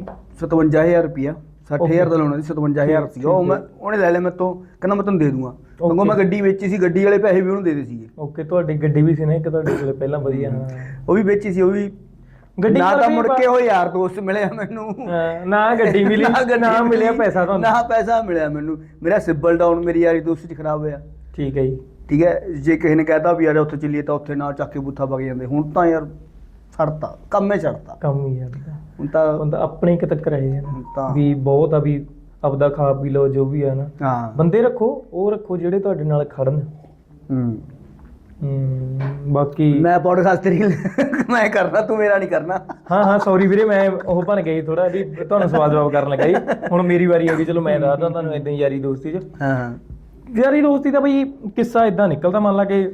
57000 ਰੁਪਿਆ 60000 ਦਾ ਲੋਨ ਸੀ 57000 ਸੀਗਾ। ਉਹ ਮੈਂ ਉਹਨੇ ਲੈ ਲਿਆ ਮੇਰੇ ਤੋਂ ਕਹਿੰਦਾ ਮੈਂ ਤੁਹਾਨੂੰ ਦੇ ਦੂੰਗਾ। ਕਿਉਂਕਿ ਮੈਂ ਗੱਡੀ ਵੇਚੀ ਸੀ ਗੱਡੀ ਵਾਲੇ ਪੈਸੇ ਵੀ ਉਹਨੂੰ ਦੇ ਦੇ ਸੀਗੇ। ਓਕੇ ਤੁਹਾਡੀ ਗੱਡੀ ਵੀ ਸੀ ਨਾ ਇੱਕ ਤੁਹਾਡੇ ਕੋਲੇ ਪਹਿਲਾਂ ਵਧੀਆ। ਉਹ ਵੀ ਵੇਚੀ ਸੀ ਉਹ ਵੀ ਗੱਡੀ ਨਾ ਨਾਲ ਤਾਂ ਮੁੜ ਕੇ ਉਹ ਯਾਰ ਦੋਸਤ ਮਿਲਿਆ ਮੈਨੂੰ। ਨਾ ਗੱਡੀ ਮਿਲੀ ਨਾ ਮਿਲਿਆ ਮਿਲੀ, ਪੈਸਾ ਤੁਹਾਨੂੰ। ਨਾ ਪੈਸਾ ਮਿਲਿਆ ਮੈਨੂੰ। ਮੇਰਾ ਸਿਬਲ ਡਾਊਨ ਮੇਰੀ ਯਾਰੀ ਦੋਸਤੀ ਚ ਖਰਾਬ ਹੋਇਆ। ਠੀਕ ਹੈ ਜੀ। ਠੀਕ ਹੈ? ਜੇ ਕਿਸੇ ਨੇ ਕਹਿਤਾ ਵੀ ਯਾਰ ਉੱਥੇ ਚੱਲੀਏ ਤਾਂ ਉੱਥੇ ਨਾ ਚੱਕ ਕੇ ਬੁੱਥਾ ਵਗ ਜਾਂਦੇ। ਹੁਣ ਤਾਂ ਯਾਰ ਛੱਡਤਾ ਕੰਮੇ ਛੱਡਤਾ ਕੰਮ ਹੀ ਆ ਹੁਣ ਤਾਂ ਬੰਦਾ ਆਪਣੇ ਕਿਤੇ ਕਰਾਏ ਹੁਣ ਤਾਂ ਵੀ ਬਹੁਤ ਆ ਵੀ ਆਪਦਾ ਖਾ ਪੀ ਲਓ ਜੋ ਵੀ ਆ ਨਾ। ਹਾਂ। ਬੰਦੇ ਰੱਖੋ ਉਹ ਰੱਖੋ ਜਿਹੜੇ ਤੁਹਾਡੇ ਨਾਲ ਖੜਨ। ਹੂੰ। ਹਮ, ਬਾਕੀ ਮੈਂ ਪੋਡਕਾਸਟ ਤੇਰੀ ਮੈਂ ਕਰਨਾ ਤੂੰ ਮੇਰਾ ਨਹੀਂ ਕਰਨਾ। ਹਾਂ ਹਾਂ ਸੌਰੀ ਵੀਰੇ ਮੈਂ ਉਹ ਬਣ ਗਈ ਥੋੜਾ ਵੀ ਤੁਹਾਨੂੰ ਸਵਾਲ ਜਵਾਬ ਕਰਨ ਲੱਗਾ ਜੀ। ਹੁਣ ਮੇਰੀ ਵਾਰੀ ਹੋ ਗਈ ਚਲੋ ਮੈਂ ਦੱਸਦਾ ਤੁਹਾਨੂੰ ਇਦਾਂ ਹੀ ਯਾਰੀ ਦੋਸਤੀ 'ਚ। ਹਾਂ ਹਾਂ। ਯਾਰੀ ਦੋਸਤੀ ਦਾ ਬਈ ਕਿੱਸਾ ਇਦਾਂ ਨਿਕਲਦਾ ਮੰਨ ਲਾ ਕਿ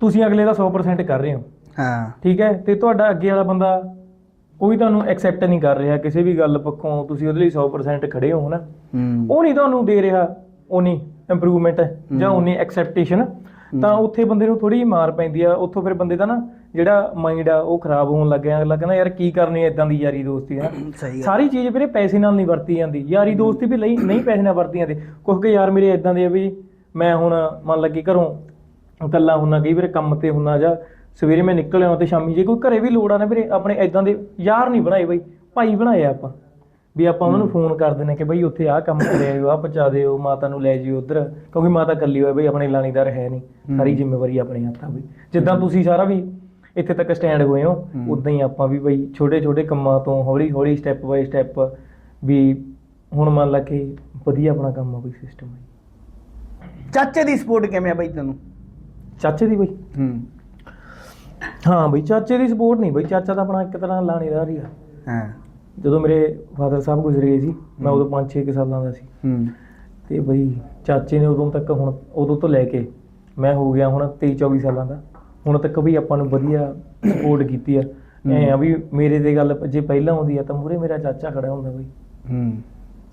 ਤੁਸੀਂ ਅਗਲੇ ਦਾ 100% ਕਰ ਰਹੇ ਹੋ। ਹਾਂ। ਠੀਕ ਹੈ? ਤੇ ਤੁਹਾਡਾ ਅੱਗੇ ਵਾਲਾ ਬੰਦਾ ਕੋਈ ਤੁਹਾਨੂੰ ਐਕਸੈਪਟ ਨਹੀਂ ਕਰ ਰਿਹਾ ਕਿਸੇ ਵੀ ਗੱਲ ਪੱਖੋਂ ਤੁਸੀਂ ਉਹਦੇ ਲਈ 100% ਖੜੇ ਹੋ ਨਾ ਉਹ ਨਹੀਂ ਤੁਹਾਨੂੰ ਦੇ ਰਿਹਾ ਉਨੀ ਇੰਪਰੂਵਮੈਂਟ ਜਾਂ ਉਨੀ ਐਕਸੈਪਟੇਸ਼ਨ ਤਾਂ ਉੱਥੇ ਬੰਦੇ ਨੂੰ ਥੋੜੀ ਮਾਰ ਪੈਂਦੀ ਆ ਉੱਥੋਂ ਫਿਰ ਬੰਦੇ ਦਾ ਨਾ ਜਿਹੜਾ ਮਾਈਂਡ ਆ ਉਹ ਖਰਾਬ ਹੋਣ ਲੱਗਿਆ ਅਗਲਾ ਕਹਿੰਦਾ ਯਾਰ ਕੀ ਕਰਨੀ ਐ ਇਦਾਂ ਦੀ ਯਾਰੀ ਦੋਸਤੀ ਗੱਲ ਸਾਰੀ ਚੀਜ਼ ਵੀਰੇ ਪੈਸੇ ਨਾਲ ਨਹੀਂ ਵਰਤੀ ਜਾਂਦੀ। ਯਾਰੀ ਦੋਸਤੀ ਵੀ ਲਈ ਨਹੀਂ ਪੈਸੇ ਨਾਲ ਵਰਤੀ ਜਾਂਦੀ ਕੁਝ ਕਿ ਯਾਰ ਮੇਰੇ ਇਦਾਂ ਦੇ ਆ ਵੀ ਮੈਂ ਹੁਣ ਮੰਨ ਲੱਗੀ ਘਰੋਂ ਇਕੱਲਾ ਹੁੰਨਾ ਕਈ ਵੀਰੇ ਕੰਮ ਤੇ ਹੁੰਨਾ ਜਾਂ ਸਵੇਰੇ ਮੈਂ ਨਿਕਲ ਆਉਂ ਤੇ ਸ਼ਾਮੀ ਜੇ ਕੋਈ ਘਰੇ ਵੀ ਲੋੜ ਆ ਨਾ ਵੀਰੇ ਆਪਣੇ ਇਦਾਂ ਦੇ ਯਾਰ ਨਹੀਂ ਬਣਾਏ ਬਈ ਭਾਈ ਬਣਾਏ ਆ ਆਪਾਂ। ਵੀ ਆਪਾਂ ਉਹਨਾਂ ਨੂੰ ਫੋਨ ਕਰ ਦਿੰਦੇ ਕਿ ਬਈ ਉੱਥੇ ਆਹ ਕੰਮ ਕਰਿਆ ਆਇਓ ਆਹ ਪਹੁੰਚਾ ਦਿਓ ਮਾਤਾ ਨੂੰ ਲੈ ਜਿਓ ਉਧਰ। ਕਿਉਂਕਿ ਮਾਤਾ ਇਕੱਲੀ ਹੋਏ ਬਈ ਆਪਣੇ ਲਾਣੀਦਾਰ ਹੈ ਨਹੀਂ। ਸਾਰੀ ਜ਼ਿੰਮੇਵਾਰੀ ਆਪਣੇ ਹੱਥਾਂ ਬਈ ਜਿੱਦਾਂ ਤੁਸੀਂ ਸਾਰਾ ਵੀ ਇੱਥੇ ਤੱਕ ਸਟੈਂਡ ਹੋਏ ਹੋ ਉਦਾਂ ਹੀ ਆਪਾਂ ਵੀ ਬਈ ਛੋਟੇ ਛੋਟੇ ਕੰਮਾਂ ਤੋਂ ਹੌਲੀ ਹੌਲੀ ਸਟੈਪ ਬਾਈ ਸਟੈਪ ਵੀ ਹੁਣ ਮੰਨ ਲਾ ਕਿ ਵਧੀਆ ਆਪਣਾ ਕੰਮ ਆ ਬਈ ਸਿਸਟਮ ਹੈ ਚਾਚੇ ਦੀ ਸਪੋਰਟ ਕਿਵੇਂ ਆ ਬਾਈ ਤੈਨੂੰ? ਚਾਚੇ ਦੀ ਬਈ। ਹੂੰ। ਹਾਂ ਬਈ ਚਾਚੇ ਦੀ ਸਪੋਰਟ ਨਹੀਂ ਬਈ ਚਾਚਾ ਤਾਂ ਆਪਣਾ ਇੱਕ ਤਰ੍ਹਾਂ ਲਾਣੇਦਾਰ ਹੀ ਆ। ਹਾਂ। ਜਦੋਂ ਮੇਰੇ ਫਾਦਰ ਸਾਹਿਬ ਗੁਜ਼ਰੇ ਸੀ ਮੈਂ ਉਦੋਂ 5-6 ਸਾਲਾਂ ਦਾ ਸੀ। ਹੂੰ। ਤੇ ਬਈ ਚਾਚੇ ਨੇ ਉਦੋਂ ਤੱਕ ਹੁਣ ਉਦੋਂ ਤੋਂ ਲੈ ਕੇ ਮੈਂ ਹੋ ਗਿਆ ਹੁਣ 23-24 ਸਾਲਾਂ ਦਾ। ਹੁਣ ਤੱਕ ਵੀ ਆਪਾਂ ਨੂੰ ਵਧੀਆ ਸਪੋਰਟ ਕੀਤੀ ਆ। ਐ ਆ ਵੀ ਮੇਰੇ ਤੇ ਗੱਲ ਜੇ ਪਹਿਲਾਂ ਆਉਂਦੀ ਆ ਤਾਂ ਮੂਰੇ ਮੇਰਾ ਚਾਚਾ ਖੜਾ ਹੁੰਦਾ ਬਈ। ਹੂੰ।